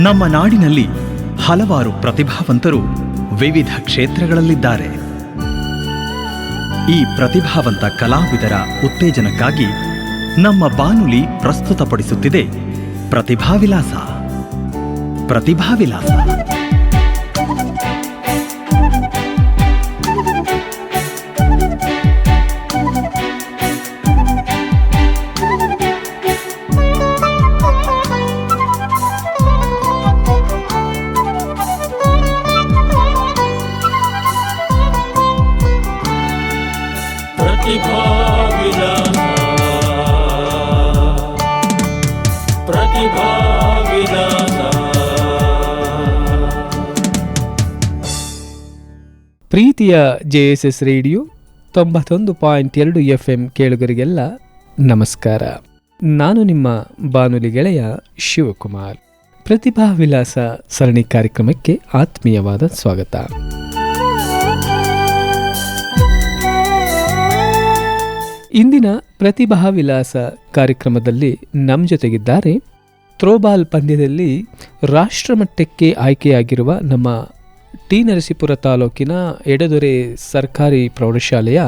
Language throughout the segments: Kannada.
ನಮ್ಮ ನಾಡಿನಲ್ಲಿ ಹಲವಾರು ಪ್ರತಿಭಾವಂತರು ವಿವಿಧ ಕ್ಷೇತ್ರಗಳಲ್ಲಿದ್ದಾರೆ. ಈ ಪ್ರತಿಭಾವಂತ ಕಲಾವಿದರ ಉತ್ತೇಜನಕ್ಕಾಗಿ ನಮ್ಮ ಬಾನುಲಿ ಪ್ರಸ್ತುತಪಡಿಸುತ್ತಿದೆ ಪ್ರತಿಭಾವಿಲಾಸ. ಪ್ರತಿಭಾವಿಲಾಸ. ಪ್ರೀತಿಯ ಜೆ ಎಸ್ ಎಸ್ ರೇಡಿಯೋ ತೊಂಬತ್ತೊಂದು ಪಾಯಿಂಟ್ ಎರಡು ಎಫ್ ಎಂ ಕೇಳುಗರಿಗೆಲ್ಲ ನಮಸ್ಕಾರ. ನಾನು ನಿಮ್ಮ ಬಾನುಲಿ ಗೆಳೆಯ ಶಿವಕುಮಾರ್. ಪ್ರತಿಭಾ ವಿಲಾಸ ಸರಣಿ ಕಾರ್ಯಕ್ರಮಕ್ಕೆ ಆತ್ಮೀಯವಾದ ಸ್ವಾಗತ. ಇಂದಿನ ಪ್ರತಿಭಾ ವಿಲಾಸ ಕಾರ್ಯಕ್ರಮದಲ್ಲಿ ನಮ್ಮ ಜೊತೆಗಿದ್ದಾರೆ ಥ್ರೋಬಾಲ್ ಪಂದ್ಯದಲ್ಲಿ ರಾಷ್ಟ್ರಮಟ್ಟಕ್ಕೆ ಆಯ್ಕೆಯಾಗಿರುವ ನಮ್ಮ ಟಿ ನರಸೀಪುರ ತಾಲೂಕಿನ ಎಡದೊರೆ ಸರ್ಕಾರಿ ಪ್ರೌಢಶಾಲೆಯ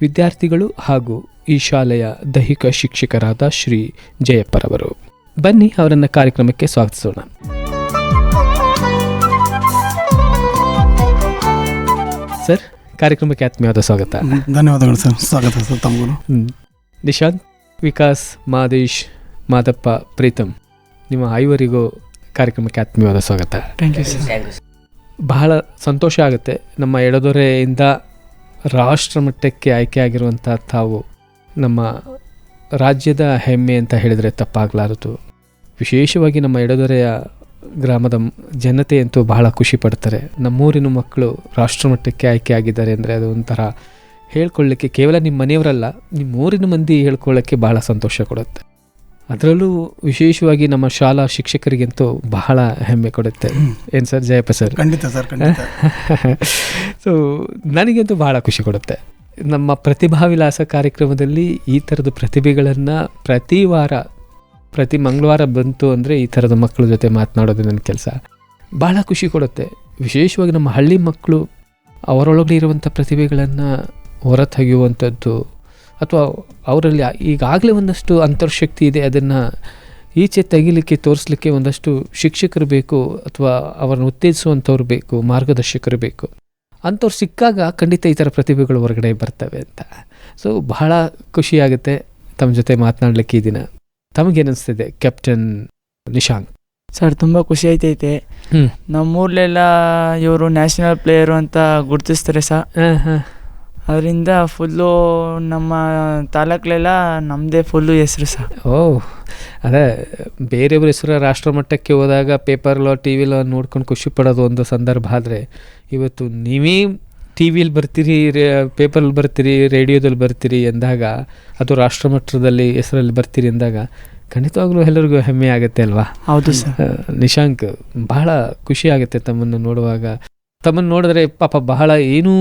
ವಿದ್ಯಾರ್ಥಿಗಳು ಹಾಗೂ ಈ ಶಾಲೆಯ ದೈಹಿಕ ಶಿಕ್ಷಕರಾದ ಶ್ರೀ ಜಯಪ್ಪರವರು. ಬನ್ನಿ ಅವರನ್ನ ಕಾರ್ಯಕ್ರಮಕ್ಕೆ ಸ್ವಾಗತಿಸೋಣ. ಸರ್ ಕಾರ್ಯಕ್ರಮಕ್ಕೆ ಆತ್ಮೀಯವಾದ ಸ್ವಾಗತ. ಧನ್ಯವಾದಗಳು ಸರ್. ಸ್ವಾಗತ ಸರ್ ತಮಗೂ ನಿಶಾಂತ್ ವಿಕಾಸ್ ಮಾದೇಶ್ ಮಾದಪ್ಪ ಪ್ರೀತಮ್ ನಿಮ್ಮ ಐವರಿಗೂ ಕಾರ್ಯಕ್ರಮಕ್ಕೆ ಆತ್ಮೀಯವಾದ ಸ್ವಾಗತ. ಥ್ಯಾಂಕ್ ಯು ಸರ್ ಬಹಳ ಸಂತೋಷ ಆಗುತ್ತೆ. ನಮ್ಮ ಎಡದೊರೆಯಿಂದ ರಾಷ್ಟ್ರಮಟ್ಟಕ್ಕೆ ಆಯ್ಕೆಯಾಗಿರುವಂಥ ತಾವು ನಮ್ಮ ರಾಜ್ಯದ ಹೆಮ್ಮೆ ಅಂತ ಹೇಳಿದರೆ ತಪ್ಪಾಗಲಾರದು. ವಿಶೇಷವಾಗಿ ನಮ್ಮ ಎಡದೊರೆಯ ಗ್ರಾಮದ ಜನತೆ ಅಂತೂ ಬಹಳ ಖುಷಿ ಪಡ್ತಾರೆ. ನಮ್ಮೂರಿನ ಮಕ್ಕಳು ರಾಷ್ಟ್ರಮಟ್ಟಕ್ಕೆ ಆಯ್ಕೆ ಆಗಿದ್ದಾರೆ ಅಂದರೆ ಅದು ಒಂಥರ ಹೇಳ್ಕೊಳ್ಳಿಕ್ಕೆ ಕೇವಲ ನಿಮ್ಮ ಮನೆಯವರಲ್ಲ ನಿಮ್ಮ ಊರಿನ ಮಂದಿ ಹೇಳ್ಕೊಳ್ಳೋಕ್ಕೆ ಬಹಳ ಸಂತೋಷ ಕೊಡುತ್ತೆ. ಅದರಲ್ಲೂ ವಿಶೇಷವಾಗಿ ನಮ್ಮ ಶಾಲಾ ಶಿಕ್ಷಕರಿಗಂತೂ ಬಹಳ ಹೆಮ್ಮೆ ಕೊಡುತ್ತೆ. ಏನು ಸರ್? ಜಯಪ್ಪ ಸರ್. ಖಂಡಿತ ಸರ್ ಖಂಡಿತ. ಸೊ ನನಗಂತೂ ಬಹಳ ಖುಷಿ ಕೊಡುತ್ತೆ. ನಮ್ಮ ಪ್ರತಿಭಾ ವಿಲಾಸ ಕಾರ್ಯಕ್ರಮದಲ್ಲಿ ಈ ಥರದ ಪ್ರತಿಭೆಗಳನ್ನು ಪ್ರತಿ ವಾರ ಪ್ರತಿ ಮಂಗಳವಾರ ಬಂತು ಅಂದರೆ ಈ ಥರದ ಮಕ್ಕಳ ಜೊತೆ ಮಾತನಾಡೋದು ನನ್ನ ಕೆಲಸ. ಭಾಳ ಖುಷಿ ಕೊಡುತ್ತೆ. ವಿಶೇಷವಾಗಿ ನಮ್ಮ ಹಳ್ಳಿ ಮಕ್ಕಳು ಅವರೊಳಗಡೆ ಇರುವಂಥ ಪ್ರತಿಭೆಗಳನ್ನು ಹೊರತೆಗೆಯುವಂಥದ್ದು ಅಥವಾ ಅವರಲ್ಲಿ ಈಗಾಗಲೇ ಒಂದಷ್ಟು ಅಂತರ್ಶಕ್ತಿ ಇದೆ ಅದನ್ನು ಈಚೆ ತೆಗಿಲಿಕ್ಕೆ ತೋರಿಸ್ಲಿಕ್ಕೆ ಒಂದಷ್ಟು ಶಿಕ್ಷಕರು ಬೇಕು ಅಥವಾ ಅವರನ್ನು ಉತ್ತೇಜಿಸುವಂಥವ್ರು ಬೇಕು ಮಾರ್ಗದರ್ಶಕರು ಬೇಕು. ಅಂಥವ್ರು ಸಿಕ್ಕಾಗ ಖಂಡಿತ ಈ ಥರ ಪ್ರತಿಭೆಗಳು ಹೊರಗಡೆ ಬರ್ತವೆ ಅಂತ. ಸೊ ಬಹಳ ಖುಷಿಯಾಗುತ್ತೆ ತಮ್ಮ ಜೊತೆ ಮಾತನಾಡಲಿಕ್ಕೆ ಈ ದಿನ. ತಮಗೇನಿಸ್ತಿದೆ ಕ್ಯಾಪ್ಟನ್ ನಿಶಾಂಕ್? ಸರ್ ತುಂಬ ಖುಷಿ ಆಯ್ತೈತೆ. ನಮ್ಮೂರ್ಲೆಲ್ಲ ಇವರು ನ್ಯಾಷನಲ್ ಪ್ಲೇಯರು ಅಂತ ಗುರುತಿಸ್ತಾರೆ ಸರ್. ಅದರಿಂದ ಫುಲ್ಲು ನಮ್ಮ ತಾಲೂಕ್ಲೆಲ್ಲ ನಮ್ಮದೇ ಫುಲ್ಲು ಹೆಸ್ರು ಸರ್. ಓ ಅದೇ ಬೇರೆಯವ್ರ ಹೆಸರು ರಾಷ್ಟ್ರಮಟ್ಟಕ್ಕೆ ಹೋದಾಗ ಪೇಪರ್ಲೋ ಟಿ ವಿಲೋ ನೋಡ್ಕೊಂಡು ಖುಷಿ ಪಡೋದು ಒಂದು ಸಂದರ್ಭ ಆದರೆ ಇವತ್ತು ನೀವೇ ಟಿ ವಿಲಿ ಬರ್ತೀರಿ ಪೇಪರಲ್ಲಿ ಬರ್ತೀರಿ ರೇಡಿಯೋದಲ್ಲಿ ಬರ್ತೀರಿ ಎಂದಾಗ ಅದು ರಾಷ್ಟ್ರಮಟ್ಟದಲ್ಲಿ ಹೆಸರಲ್ಲಿ ಬರ್ತೀರಿ ಎಂದಾಗ ಖಂಡಿತವಾಗ್ಲೂ ಎಲ್ಲರಿಗೂ ಹೆಮ್ಮೆ ಆಗುತ್ತೆ ಅಲ್ವಾ? ಹೌದು ಸರ್. ನಿಶಾಂಕ್ ಬಹಳ ಖುಷಿ ಆಗುತ್ತೆ ತಮ್ಮನ್ನು ನೋಡುವಾಗ. ತಮ್ಮನ್ನು ನೋಡಿದ್ರೆ ಪಾಪ ಬಹಳ ಏನೂ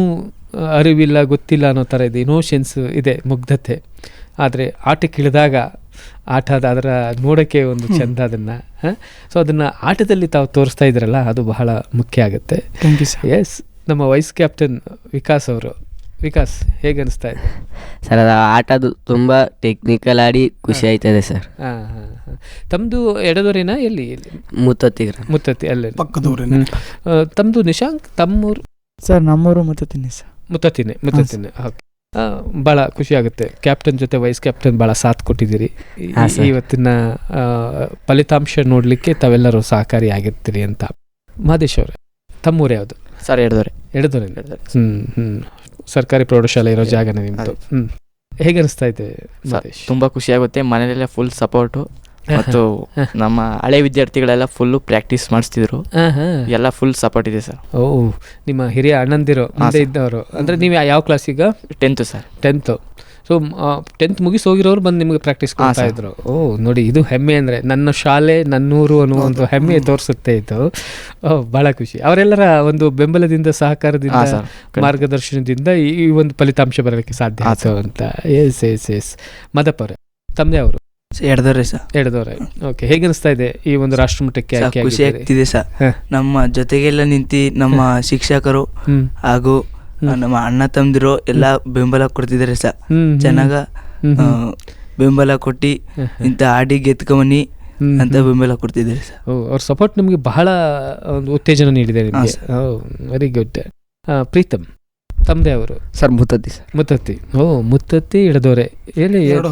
ಅರಿವಿಲ್ಲ ಗೊತ್ತಿಲ್ಲ ಅನ್ನೋ ಥರ ಇದೆ. ಇನೋಷನ್ಸ್ ಇದೆ ಮುಗ್ಧತೆ. ಆದರೆ ಆಟಕ್ಕೆ ಇಳಿದಾಗ ಆಟದ ಅದರ ನೋಡೋಕ್ಕೆ ಒಂದು ಚಂದ ಅದನ್ನು ಸೊ ಅದನ್ನು ಆಟದಲ್ಲಿ ತಾವು ತೋರಿಸ್ತಾ ಇದ್ರಲ್ಲ ಅದು ಬಹಳ ಮುಖ್ಯ ಆಗುತ್ತೆ. ಥ್ಯಾಂಕ್ ಯು ಸರ್ ಎಸ್ ನಮ್ಮ ವೈಸ್ ಕ್ಯಾಪ್ಟನ್ ವಿಕಾಸ್ ಅವರು. ವಿಕಾಸ್ ಹೇಗೆ ಅನಿಸ್ತಾ ಇದೆ? ಸರ್ ಅದು ಆಟದು ತುಂಬ ಟೆಕ್ನಿಕಲ್ ಆಡಿ ಖುಷಿ ಆಯ್ತದೆ ಸರ್ ಹಾಂ ಹಾಂ ಹಾಂ. ತಮ್ಮದು ಎಡದೂರಿನ ಎಲ್ಲಿ ಎಲ್ಲಿ? ಮುತ್ತೊತ್ತಿಗ್ರ ಮುತ್ತತ್ತಿ ಅಲ್ಲೇ ಪಕ್ಕದೂರಿನ. ತಮ್ಮದು ನಿಶಾಂಕ್ ತಮ್ಮೂರು? ಸರ್ ನಮ್ಮೂರು ಮತ್ತು ತಿನ್ನಿ ಸರ್ ಮುತ್ತತ್ತಿನೇ ಮುತ್ತತ್ತೀನಿ. ಓಕೆ ಭಾಳ ಖುಷಿ ಆಗುತ್ತೆ. ಕ್ಯಾಪ್ಟನ್ ಜೊತೆ ವೈಸ್ ಕ್ಯಾಪ್ಟನ್ ಭಾಳ ಸಾಥ್ ಕೊಟ್ಟಿದ್ದೀರಿ. ಇವತ್ತಿನ ಫಲಿತಾಂಶ ನೋಡಲಿಕ್ಕೆ ತಾವೆಲ್ಲರೂ ಸಹಕಾರಿ ಆಗಿರ್ತೀರಿ ಅಂತ. ಮಹದೇಶ್ ಅವರೇ ತಮ್ಮೂರು ಯಾವುದು? ಸರ್ ಎಡದೋರೆ. ಎಡದೋರೆ. ಹ್ಮ್ ಹ್ಮ್. ಸರ್ಕಾರಿ ಪ್ರೌಢಶಾಲೆ ಇರೋ ಜಾಗನೇ ನಿಮ್ಮದು ಹ್ಞೂ ಹೇಗೆ ಅನಿಸ್ತಾ ಇದೆ ತುಂಬ ಖುಷಿ ಆಗುತ್ತೆ. ಮನೆಯಲ್ಲೇ ಫುಲ್ ಸಪೋರ್ಟು ಮತ್ತು ನಮ್ಮ ಹಳೆ ವಿದ್ಯಾರ್ಥಿಗಳೆಲ್ಲ ಫುಲ್ಲು ಪ್ರಾಕ್ಟೀಸ್ ಮಾಡಿಸ್ತಿದ್ರು. ಎಲ್ಲ ಫುಲ್ ಸಪೋರ್ಟ್ ಇದೆ ಸರ್. ಓ ನಿಮ್ಮ ಹಿರಿಯ ಅಣ್ಣಂದಿರು ಮುಂದೆ ಸರ್. ಇದ್ದವರು. ಅಂದ್ರೆ ನೀವು ಯಾವ ಕ್ಲಾಸ್ ಈಗ? Tenth sir. Tenth so tenth ಮುಗಿಸಿ ಹೋಗಿರೋರು ಬಂದು ನಿಮಗೆ ಪ್ರಾಕ್ಟೀಸ್ ಮಾಡ್ತಾ ಕೊಡ್ತಾ ಇದ್ರು. ಓ ನೋಡಿ ಇದು ಹೆಮ್ಮೆ ಅಂದ್ರೆ ನನ್ನ ಶಾಲೆ ನನ್ನೂರು ಅನ್ನೋ ಒಂದು ಹೆಮ್ಮೆ ತೋರಿಸುತ್ತೆ ಇದು. ಓ ಭಾಳ ಖುಷಿ. ಅವರೆಲ್ಲರ ಒಂದು ಬೆಂಬಲದಿಂದ ಸಹಕಾರದಿಂದ ಮಾರ್ಗದರ್ಶನದಿಂದ ಈ ಒಂದು ಫಲಿತಾಂಶ ಬರಲಿಕ್ಕೆ ಸಾಧ್ಯ ಆಯ್ತು ಅಂತ. ಎಸ್ ಎಸ್ ಎಸ್ ಮದಪ್ಪ ಅವರೇ ತಮ್ಮದೇ ಅವರು. ಎಡ್ದವ್ರೆ ಸರ್. ಎಡದವ್ರೆ. ಓಕೆ ಹೇಗೆ ಅನಿಸ್ತಾ ಇದೆ ಈ ಒಂದು ರಾಷ್ಟ್ರಮಟ್ಟಕ್ಕೆ ಮಟ್ಟಕ್ಕೆ ಆಯ್ಕೆ ಖುಷಿ ಆಗಿದ್ದೀರಿ? ಆಗ್ತಿದೆ ಸರ್. ಹ. ನಮ್ಮ ಜೊತೆಗೆಲ್ಲ ನಿಂತಿ ನಮ್ಮ ಶಿಕ್ಷಕರು ಹ್ಮ್. ಹಾಗೂ ನಮ್ಮ ಅಣ್ಣ ತಮ್ಮದಿರು ಎಲ್ಲ ಬೆಂಬಲ ಕೊಡ್ತಿದ್ದಾರೆ ಸರ್. ಹ್ಮ್, ಹ್ಮ್. ಚೆನ್ನಾಗ ಹ್ಮ್, ಆ, ಹ್ಮ್. ಬೆಂಬಲ ಕೊಟ್ಟಿ ಇಂಥ ಆಡಿ ಗೆತ್ಕೊಂಬನಿ ಹ್ಮ್, ಅಂತ ಹ್ಮ್. ಬೆಂಬಲ ಕೊಡ್ತಿದ್ದಾರೆ ಸರ್. ಓ, ಅವ್ರ ಸಪೋರ್ಟ್ ನಿಮಗೆ ಬಹಳ ಒಂದು ಉತ್ತೇಜನ ನೀಡಿದೆ ನಿಮಗೆ. ವೆರಿ ಗುಡ್ ಪ್ರೀತಮ್ ತಮ್ಮದೇ ಅವರು. Sir Muttatti sir. ಮುತ್ತತ್ತಿ. ಓ ಮುತ್ತತ್ತಿ ಇಡದೋರೆ ಎಲ್ಲಿ? ಸರ್.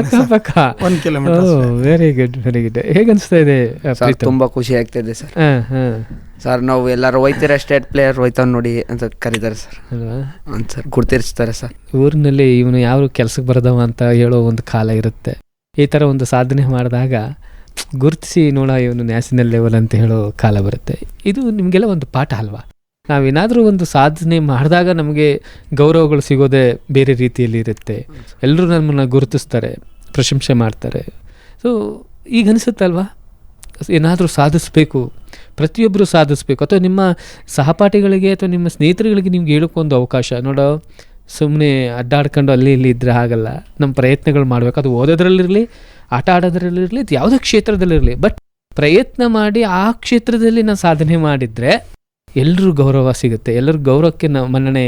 ಅಕ್ಕಪಕ್ಕ ಒಂದ್ kilometre oh very good very good ಹೇಗೆ ಅನಿಸ್ತಾ ಇದೆ ಸರ್ ತುಂಬ ಖುಷಿ ಆಗ್ತಿದೆ ಸರ್. ಹಾ ಹಾ. ಸರ್ ನಾವು ಎಲ್ಲರೂ ಹೋಯ್ತೀರ ಸ್ಟೇಟ್ ಪ್ಲೇಯರ್ ಹೋಯ್ತಾವ್ ನೋಡಿ ಅಂತ ಕರೀತಾರೆ ಸರ್. ಅಲ್ವಾ? ಹಾಂ ಸರ್ ಗುರ್ತಿರ್ಸ್ತಾರೆ ಸರ್. ಊರಿನಲ್ಲಿ ಇವನು ಯಾರು ಕೆಲ್ಸಕ್ಕೆ ಬರದವ ಅಂತ ಹೇಳೋ ಒಂದು ಕಾಲ ಇರುತ್ತೆ. ಈ ಥರ ಒಂದು ಸಾಧನೆ ಮಾಡಿದಾಗ ಗುರುತಿಸಿ ನೋಡ ಇವನು ನ್ಯಾಷನಲ್ ಲೆವೆಲ್ ಅಂತ ಹೇಳೋ ಕಾಲ ಬರುತ್ತೆ. ಇದು ನಿಮಗೆಲ್ಲ ಒಂದು ಪಾಠ ಅಲ್ವಾ? ನಾವೇನಾದರೂ ಒಂದು ಸಾಧನೆ ಮಾಡಿದಾಗ ನಮಗೆ ಗೌರವಗಳು ಸಿಗೋದೇ ಬೇರೆ ರೀತಿಯಲ್ಲಿ ಇರುತ್ತೆ. ಎಲ್ಲರೂ ನಮ್ಮನ್ನು ಗುರುತಿಸ್ತಾರೆ, ಪ್ರಶಂಸೆ ಮಾಡ್ತಾರೆ. ಸೊ ಈಗ ಅನಿಸುತ್ತಲ್ವಾ ಏನಾದರೂ ಸಾಧಿಸಬೇಕು ಪ್ರತಿಯೊಬ್ಬರು ಸಾಧಿಸಬೇಕು. ಅಥವಾ ನಿಮ್ಮ ಸಹಪಾಠಿಗಳಿಗೆ ಅಥವಾ ನಿಮ್ಮ ಸ್ನೇಹಿತರುಗಳಿಗೆ ನಿಮ್ಗೆ ಹೇಳೋಕ್ಕೊಂದು ಅವಕಾಶ. ನೋಡೋ ಸುಮ್ಮನೆ ಅಡ್ಡಾಡ್ಕೊಂಡು ಅಲ್ಲಿ ಇಲ್ಲಿ ಇದ್ದರೆ ಆಗಲ್ಲ ನಮ್ಮ ಪ್ರಯತ್ನಗಳು ಮಾಡಬೇಕು. ಅದು ಓದೋದ್ರಲ್ಲಿರಲಿ, ಆಟ ಆಡೋದ್ರಲ್ಲಿರಲಿ ಯಾವುದೇ ಕ್ಷೇತ್ರದಲ್ಲಿರಲಿ. ಬಟ್ ಪ್ರಯತ್ನ ಮಾಡಿ ಆ ಕ್ಷೇತ್ರದಲ್ಲಿ ನಾನು ಸಾಧನೆ ಮಾಡಿದರೆ ಎಲ್ಲರೂ ಗೌರವ ಸಿಗುತ್ತೆ. ಎಲ್ಲರೂ ಗೌರವಕ್ಕೆ ನಾವು ಮನ್ನಣೆ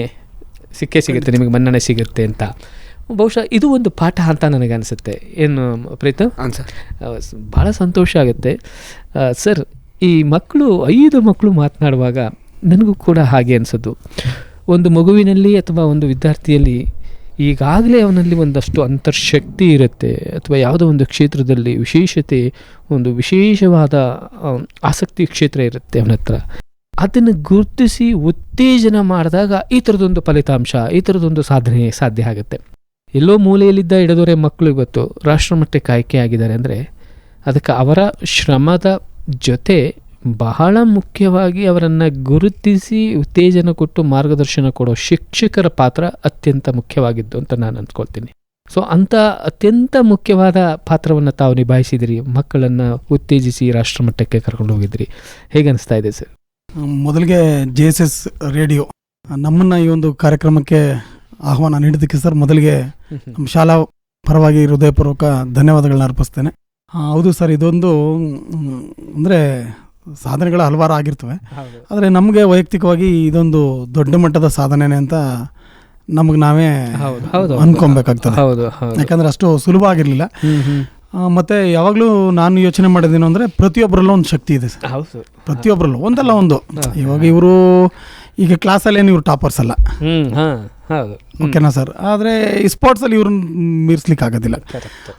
ಸಿಕ್ಕೇ ಸಿಗುತ್ತೆ ನಿಮಗೆ ಮನ್ನಣೆ ಸಿಗುತ್ತೆ ಅಂತ. ಬಹುಶಃ ಇದು ಒಂದು ಪಾಠ ಅಂತ ನನಗೆ ಅನಿಸುತ್ತೆ. ಏನು ಪ್ರೀತು? ಸರ್ ಭಾಳ ಸಂತೋಷ ಆಗುತ್ತೆ. ಸರ್ ಈ ಮಕ್ಕಳು ಐದು ಮಕ್ಕಳು ಮಾತನಾಡುವಾಗ ನನಗೂ ಕೂಡ ಹಾಗೆ ಅನಿಸೋದು. ಒಂದು ಮಗುವಿನಲ್ಲಿ ಅಥವಾ ಒಂದು ವಿದ್ಯಾರ್ಥಿಯಲ್ಲಿ ಈಗಾಗಲೇ ಅವನಲ್ಲಿ ಒಂದಷ್ಟು ಅಂತರ್ಶಕ್ತಿ ಇರುತ್ತೆ. ಅಥವಾ ಯಾವುದೋ ಒಂದು ಕ್ಷೇತ್ರದಲ್ಲಿ ವಿಶೇಷತೆ ಒಂದು ವಿಶೇಷವಾದ ಆಸಕ್ತಿ ಕ್ಷೇತ್ರ ಇರುತ್ತೆ ಅವನ ಹತ್ರ ಅದನ್ನು ಗುರುತಿಸಿ ಉತ್ತೇಜನ ಮಾಡಿದಾಗ ಈ ಥರದೊಂದು ಫಲಿತಾಂಶ, ಈ ಥರದೊಂದು ಸಾಧನೆ ಸಾಧ್ಯ ಆಗುತ್ತೆ. ಎಲ್ಲೋ ಮೂಲೆಯಲ್ಲಿದ್ದ ಇಡದೊರೆ ಮಕ್ಕಳು ಇವತ್ತು ರಾಷ್ಟ್ರಮಟ್ಟಕ್ಕೆ ಆಯ್ಕೆ ಆಗಿದ್ದಾರೆ ಅಂದರೆ ಅದಕ್ಕೆ ಅವರ ಶ್ರಮದ ಜೊತೆ ಬಹಳ ಮುಖ್ಯವಾಗಿ ಅವರನ್ನು ಗುರುತಿಸಿ ಉತ್ತೇಜನ ಕೊಟ್ಟು ಮಾರ್ಗದರ್ಶನ ಕೊಡೋ ಶಿಕ್ಷಕರ ಪಾತ್ರ ಅತ್ಯಂತ ಮುಖ್ಯವಾಗಿದ್ದು ಅಂತ ನಾನು ಅಂದ್ಕೊಳ್ತೀನಿ. ಸೊ, ಅಂಥ ಅತ್ಯಂತ ಮುಖ್ಯವಾದ ಪಾತ್ರವನ್ನು ತಾವು ನಿಭಾಯಿಸಿದಿರಿ, ಮಕ್ಕಳನ್ನು ಉತ್ತೇಜಿಸಿ ರಾಷ್ಟ್ರಮಟ್ಟಕ್ಕೆ ಕರ್ಕೊಂಡು ಹೋಗಿದ್ರಿ. ಹೇಗೆ ಅನಿಸ್ತಾ ಇದೆ ಸರ್? ಮೊದಲಿಗೆ ಜೆ ಎಸ್ ಎಸ್ ರೇಡಿಯೋ. ನಮ್ಮನ್ನ ಈ ಒಂದು ಕಾರ್ಯಕ್ರಮಕ್ಕೆ ಆಹ್ವಾನ ನೀಡಿದ್ದಕ್ಕೆ ಸರ್ ಮೊದಲಿಗೆ ನಮ್ಮ ಶಾಲಾ ಪರವಾಗಿ ಹೃದಯಪೂರ್ವಕ ಧನ್ಯವಾದಗಳನ್ನ ಅರ್ಪಿಸ್ತೇನೆ. ಹೌದು ಸರ್ ಇದೊಂದು ಅಂದರೆ ಸಾಧನೆಗಳು ಹಲವಾರು ಆಗಿರ್ತವೆ. ಆದರೆ ನಮಗೆ ವೈಯಕ್ತಿಕವಾಗಿ ಇದೊಂದು ದೊಡ್ಡ ಮಟ್ಟದ ಸಾಧನೆನೆ ಅಂತ ನಮಗೆ ನಾವೇ ಅನ್ಕೊಬೇಕಾಗ್ತದೆ. ಯಾಕಂದ್ರೆ ಅಷ್ಟು ಸುಲಭ ಆಗಿರಲಿಲ್ಲ. ಮತ್ತೆ ಯಾವಾಗಲೂ ನಾನು ಯೋಚನೆ ಮಾಡೋದೇನು ಅಂದರೆ ಪ್ರತಿಯೊಬ್ಬರಲ್ಲೂ ಒಂದು ಶಕ್ತಿ ಇದೆ ಸರ್. ಹೌದು. ಪ್ರತಿಯೊಬ್ಬರಲ್ಲೂ ಒಂದಲ್ಲ ಒಂದು. ಇವಾಗ ಇವರು ಈಗ ಕ್ಲಾಸಲ್ಲೇನು ಇವ್ರು ಟಾಪರ್ಸ್ ಅಲ್ಲ. ಹ್ಮ್ ಹಾ ಹೌದು. ಓಕೆನಾ ಸರ್ ಆದರೆ ಈ ಸ್ಪೋರ್ಟ್ಸಲ್ಲಿ ಇವ್ರನ್ನ ಮೀರಿಸ್ಲಿಕ್ಕೆ ಆಗೋದಿಲ್ಲ.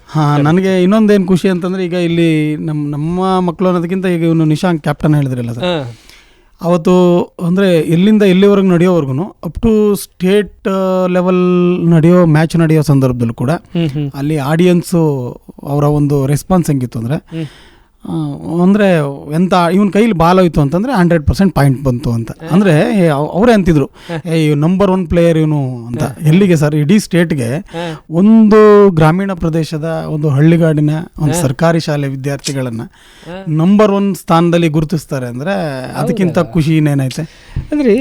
ಹಾಂ ನನಗೆ ಇನ್ನೊಂದೇನು ಖುಷಿ ಅಂತಂದರೆ ಈಗ ಇಲ್ಲಿ ನಮ್ಮ ನಮ್ಮ ಮಕ್ಕಳು ಅನ್ನೋದಕ್ಕಿಂತ ಈಗ ಇವನು ನಿಶಾಂಕ್ ಕ್ಯಾಪ್ಟನ್ ಹೇಳಿದ್ರಲ್ಲ ಸರ್ ಅವತ್ತು ಅಂದರೆ ಎಲ್ಲಿಂದ ಎಲ್ಲಿವರೆಗೂ ನಡೆಯೋವರೆಗೂ ಅಪ್ ಟು ಸ್ಟೇಟ್ ಲೆವೆಲ್ ನಡೆಯೋ ಮ್ಯಾಚ್ ನಡೆಯೋ ಸಂದರ್ಭದಲ್ಲೂ ಕೂಡ ಅಲ್ಲಿ ಆಡಿಯನ್ಸು ಅವರ ಒಂದು ರೆಸ್ಪಾನ್ಸ್ ಹೆಂಗಿತ್ತು ಅಂದರೆ. ಅಂದರೆ ಎಂತ ಇವನ ಕೈಲಿ ಬಾಲ್ ಹೋಯ್ತು ಅಂತಂದರೆ ಹಂಡ್ರೆಡ್ ಪರ್ಸೆಂಟ್ ಪಾಯಿಂಟ್ ಬಂತು ಅಂತ. ಅಂದರೆ ಅವರೇ ಅಂತಿದ್ರು. ಏ ನಂಬರ್ ಒನ್ ಪ್ಲೇಯರ್ ಇವನು ಅಂತ. ಎಲ್ಲಿಗೆ ಸರ್ ಇಡೀ ಸ್ಟೇಟ್ಗೆ ಒಂದು ಗ್ರಾಮೀಣ ಪ್ರದೇಶದ ಒಂದು ಹಳ್ಳಿಗಾಡಿನ ಒಂದು ಸರ್ಕಾರಿ ಶಾಲೆ ವಿದ್ಯಾರ್ಥಿಗಳನ್ನು ನಂಬರ್ ಒನ್ ಸ್ಥಾನದಲ್ಲಿ ಗುರುತಿಸ್ತಾರೆ ಅಂದರೆ ಅದಕ್ಕಿಂತ ಖುಷಿ ಇನ್ನೇನೈತೆ? ಅಂದ್ರೆ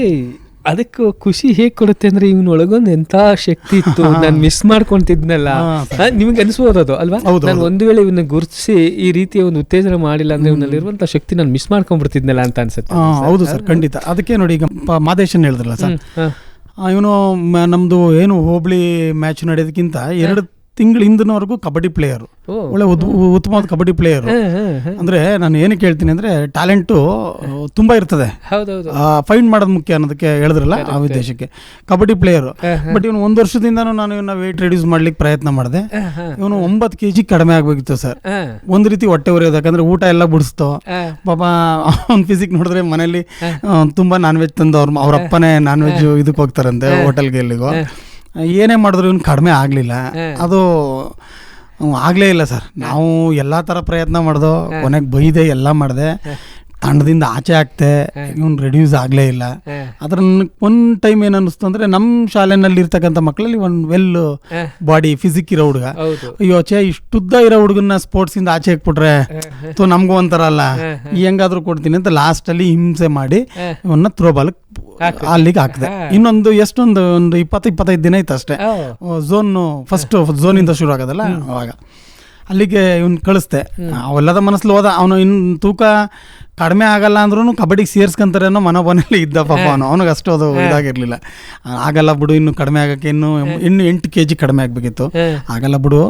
ಅದಕ್ಕೆ ಖುಷಿ ಹೇಗೆ ಕೊಡುತ್ತೆ ಅಂದ್ರೆ ಇವನ ಒಳಗೊಂದು ಎಂತ ಶಕ್ತಿ ಇತ್ತು ನಾನು ಮಿಸ್ ಮಾಡ್ಕೊಂತಿದ್ನಲ್ಲ. ನಿಮ್ಗೆ ಅನಿಸ್ಬೋದು ಅದು ಅಲ್ವಾ? ನಾನು. ಒಂದು ವೇಳೆ ಇವನ್ನ ಗುರುತಿಸಿ ಈ ರೀತಿಯ ಒಂದು ಉತ್ತೇಜನ ಮಾಡಿಲ್ಲ ಅಂದ್ರೆ ಇವನಲ್ಲಿರುವಂತ ಶಕ್ತಿ ನಾನು ಮಿಸ್ ಮಾಡ್ಕೊಂಡ್ಬಿಡ್ತಿದ್ನಲ್ಲ ಅಂತ ಅನ್ಸುತ್ತೆ. ಹೌದು ಸರ್ ಖಂಡಿತ. ಅದಕ್ಕೆ ನೋಡಿ ಈಗ ಮಾದೇಶನ್ ಹೇಳಿದ್ರಲ್ಲ ಸರ್. ಇವನು ನಮ್ಮದು ಏನು ಹೋಬಳಿ ಮ್ಯಾಚ್ ನಡೆಯೋದಕ್ಕಿಂತ ಎರಡು ತಿಂಗಳ ಹಿಂದಿನವರೆಗೂ ಕಬಡ್ಡಿ ಪ್ಲೇಯರು. ಒಳ್ಳೆ ಉತ್- ಉತ್ತಮವಾದ ಕಬಡ್ಡಿ ಪ್ಲೇಯರು. ಅಂದರೆ ನಾನು ಏನಕ್ಕೆ ಹೇಳ್ತೀನಿ ಅಂದರೆ ಟ್ಯಾಲೆಂಟು ತುಂಬ ಇರ್ತದೆ. ಫೈಂಡ್ ಮಾಡೋದು ಮುಖ್ಯ ಅನ್ನೋದಕ್ಕೆ ಹೇಳಿದ್ರಲ್ಲ ಆ ಉದ್ದೇಶಕ್ಕೆ. ಕಬಡ್ಡಿ ಪ್ಲೇಯರು. ಬಟ್ ಇವನು ಒಂದು ವರ್ಷದಿಂದ ನಾನು ಇವನ್ನ ವೆಯ್ಟ್ ರೆಡ್ಯೂಸ್ ಮಾಡ್ಲಿಕ್ಕೆ ಪ್ರಯತ್ನ ಮಾಡಿದೆ. ಇವನು ಒಂಬತ್ತು ಕೆ ಜಿ ಕಡಿಮೆ ಆಗಬೇಕಿತ್ತು ಸರ್. ಒಂದು ರೀತಿ ಹೊಟ್ಟೆ ಉರಿಯೋದು ಯಾಕಂದ್ರೆ ಊಟ ಎಲ್ಲ ಬಿಡಿಸ್ತು. ಪಾಪ ಅವ್ನ ಫಿಸಿಕ್ ನೋಡಿದ್ರೆ ಮನೇಲಿ ತುಂಬಾ ನಾನ್ ವೆಜ್ ತಂದು ಅವ್ರ ಅವ್ರ ಅಪ್ಪನೇ ನಾನ್ ವೆಜ್ ಇದಕ್ಕೆ ಹೋಗ್ತಾರಂತೆ ಹೋಟೆಲ್ಗೆ ಎಲ್ಲಿಗೋ. ಏನೇ ಮಾಡಿದ್ರು ಇವ್ನು ಕಡಿಮೆ ಆಗಲಿಲ್ಲ. ಅದು ಆಗಲೇ ಇಲ್ಲ ಸರ್. ನಾವು ಎಲ್ಲ ಥರ ಪ್ರಯತ್ನ ಮಾಡ್ದೋ ಕೊನೆಗೆ ಬೈದೆ ಎಲ್ಲ ಮಾಡಿದೆ. ತಂಡದಿಂದ ಆಚೆ ಆಗ್ತೆ ಇವ್ನು ರೆಡ್ಯೂಸ್ ಆಗಲೇ ಇಲ್ಲ. ಅದ್ರ ಒಂದು ಟೈಮ್ ಏನು ಅನ್ನಿಸ್ತು ಅಂದರೆ ನಮ್ಮ ಶಾಲೆನಲ್ಲಿ ಇರ್ತಕ್ಕಂಥ ಮಕ್ಕಳಲ್ಲಿ ಒಂದು ವೆಲ್ ಬಾಡಿ ಫಿಸಿಕ್ ಇರೋ ಹುಡುಗ. ಅಯ್ಯೋ ಚೇ ಇಷ್ಟುದ್ದ ಇರೋ ಹುಡುಗನ್ನ ಸ್ಪೋರ್ಟ್ಸ್ ಇಂದ ಆಚೆ ಹಾಕ್ಬಿಟ್ರೆ ತೋ ನಮಗೂ ಒಂಥರ ಅಲ್ಲ. ಹೆಂಗಾದ್ರೂ ಕೊಡ್ತೀನಿ ಅಂತ ಲಾಸ್ಟ್ ಅಲ್ಲಿ ಹಿಂಸೆ ಮಾಡಿ ಇವನ್ನ ಥ್ರೋಬಾಲ್ ಅಲ್ಲಿಗೆ ಹಾಕಿದೆ. ಇನ್ನೊಂದು ಎಷ್ಟೊಂದು ಒಂದು ಇಪ್ಪತ್ತು ಇಪ್ಪತ್ತೈದು ದಿನ ಇತ್ತು ಅಷ್ಟೇ. ಝೋನ್ ಫಸ್ಟ್ ಝೋನ್ ಇಂದ ಶುರು ಆಗೋದಲ್ಲ ಅವಾಗ. ಅಲ್ಲಿಗೆ ಇವ್ನು ಕಳಿಸ್ದೆ. ಅವೆಲ್ಲದ ಮನಸ್ಸಲ್ಲಿ ಹೋದ. ಅವನು ಇನ್ನು ತೂಕ ಕಡಿಮೆ ಆಗಲ್ಲ ಅಂದ್ರೂ ಕಬಡ್ಡಿಗೆ ಸೇರಿಸ್ಕೊಂತಾರೆ ಅನ್ನೋ ಮನೋಭಾವನೆಯಲ್ಲಿ ಇದ್ದ ಪಾಪ ಅವನು. ಅವನಿಗೆ ಅಷ್ಟು ಅದು ಇದಾಗಿರಲಿಲ್ಲ. ಆಗಲ್ಲ ಬಿಡು ಇನ್ನು ಕಡಿಮೆ ಆಗಕ್ಕೆ ಇನ್ನು ಇನ್ನು ಎಂಟು ಕೆ ಜಿ ಕಡಿಮೆ ಆಗಬೇಕಿತ್ತು. ಆಗಲ್ಲ ಬಿಡು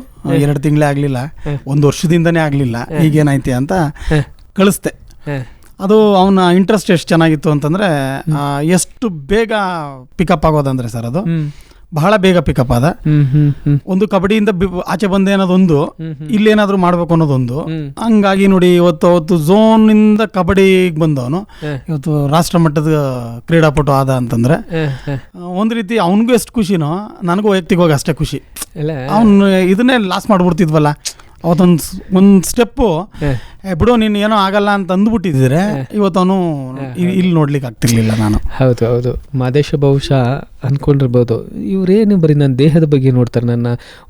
ಎರಡು ತಿಂಗಳೇ ಆಗಲಿಲ್ಲ. ಒಂದು ವರ್ಷದಿಂದನೇ ಆಗಲಿಲ್ಲ. ಈಗೇನೈತೆ ಅಂತ ಕಳಿಸ್ದೆ. ಅದು ಅವನ ಇಂಟ್ರೆಸ್ಟ್ ಎಷ್ಟು ಚೆನ್ನಾಗಿತ್ತು ಅಂತಂದ್ರೆ ಎಷ್ಟು ಬೇಗ ಪಿಕಪ್ ಆಗೋದಂದ್ರೆ ಸರ್ ಅದು? ಬಹಳ ಬೇಗ ಪಿಕಪ್ ಆದ. ಒಂದು ಕಬಡ್ಡಿಯಿಂದ ಆಚೆ ಬಂದೆ ಅನ್ನೋದೊಂದು ಇಲ್ಲೇನಾದ್ರೂ ಮಾಡ್ಬೇಕು ಅನ್ನೋದೊಂದು. ಹಂಗಾಗಿ ನೋಡಿ ಇವತ್ತು ಅವತ್ತು ಝೋನ್ ಇಂದ ಕಬಡ್ಡಿಗೆ ಬಂದವನು. ಇವತ್ತು ರಾಷ್ಟ್ರ ಮಟ್ಟದ ಕ್ರೀಡಾಪಟು ಆದ ಅಂತಂದ್ರೆ. ಒಂದ್ ರೀತಿ ಅವನಿಗೂ ಎಷ್ಟು ಖುಷಿನೋ ನನಗೂ ವೈಯಕ್ತಿಕವಾಗಿ ಅಷ್ಟೇ ಖುಷಿ. ಅವನು ಇದನ್ನೇ ಲಾಸ್ ಮಾಡ್ಬಿಡ್ತಿದ್ವಲ್ಲ. ಅವತ್ತೊಂದು ಒಂದು ಸ್ಟೆಪ್ಪು. ಬಿಡೋ ನೀನು ಏನೋ ಆಗಲ್ಲ ಅಂತ ಅಂದ್ಬಿಟ್ಟಿದ್ರೆ ಇವತ್ತು ಅವನು ಇಲ್ಲಿ ನೋಡ್ಲಿಕ್ಕೆ ಆಗ್ತಿರ್ಲಿಲ್ಲ ನಾನು. ಹೌದು ಹೌದು. ಮಾದೇಶ ಬಹುಶಃ ಅನ್ಕೊಂಡಿರ್ಬೋದು. ಇವ್ರೇನು ಬರೀ ನನ್ನ ದೇಹದ ಬಗ್ಗೆ ನೋಡ್ತಾರೆ ನನ್ನ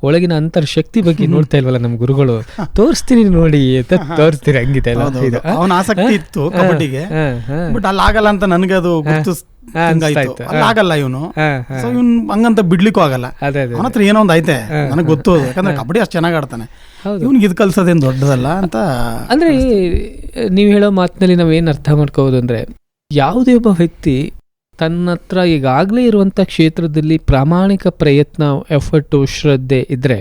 ಒಳಗಿನ ಅಂತರ್ ಶಕ್ತಿ ಬಗ್ಗೆ ನೋಡ್ತಾ ಇಲ್ವಲ್ಲ ನಮ್ಮ ಗುರುಗಳು? ತೋರಿಸ್ತೀನಿ ನೋಡಿ ಅಂತ ತೋರಿಸ್ತೀರಿ ಹಂಗಿದೆ? ಅವನ ಆಸಕ್ತಿ ಇತ್ತು ಕಬಡ್ಡಿಗೆ. ಬಟ್ ಅಲ್ಲಿ ಆಗಲ್ಲ ಅಂತ ನನಗೆ ಅದು. ಆಗಲ್ಲ ಇವನು. ಸೊ ಇವ್ನು ಹಂಗಂತ ಬಿಡ್ಲಿಕ್ಕೂ ಆಗಲ್ಲ. ಅವನ ಹತ್ರ ಏನೋ ಒಂದು ಐತೆ. ನನಗೆ ಗೊತ್ತು. ಯಾಕಂದ್ರೆ ಕಬಡ್ಡಿ ಅಷ್ಟು ಚೆನ್ನಾಗಿ ಆಡ್ತಾನೆ. ಇವ್ನಿಗೆ ಇದು ಕಲ್ಸೋದೇನು ದೊಡ್ಡದಲ್ಲ ಅಂತ ಅಂದರೆ ನೀವು ಹೇಳೋ ಮಾತಿನಲ್ಲಿ ನಾವೇನು ಅರ್ಥ ಮಾಡ್ಕೋಬೋದು ಅಂದರೆ ಯಾವುದೇ ಒಬ್ಬ ವ್ಯಕ್ತಿ ತನ್ನ ಹತ್ರ ಈಗಾಗಲೇ ಇರುವಂಥ ಕ್ಷೇತ್ರದಲ್ಲಿ ಪ್ರಾಮಾಣಿಕ ಪ್ರಯತ್ನ ಎಫರ್ಟು ಶ್ರದ್ಧೆ ಇದ್ರೆ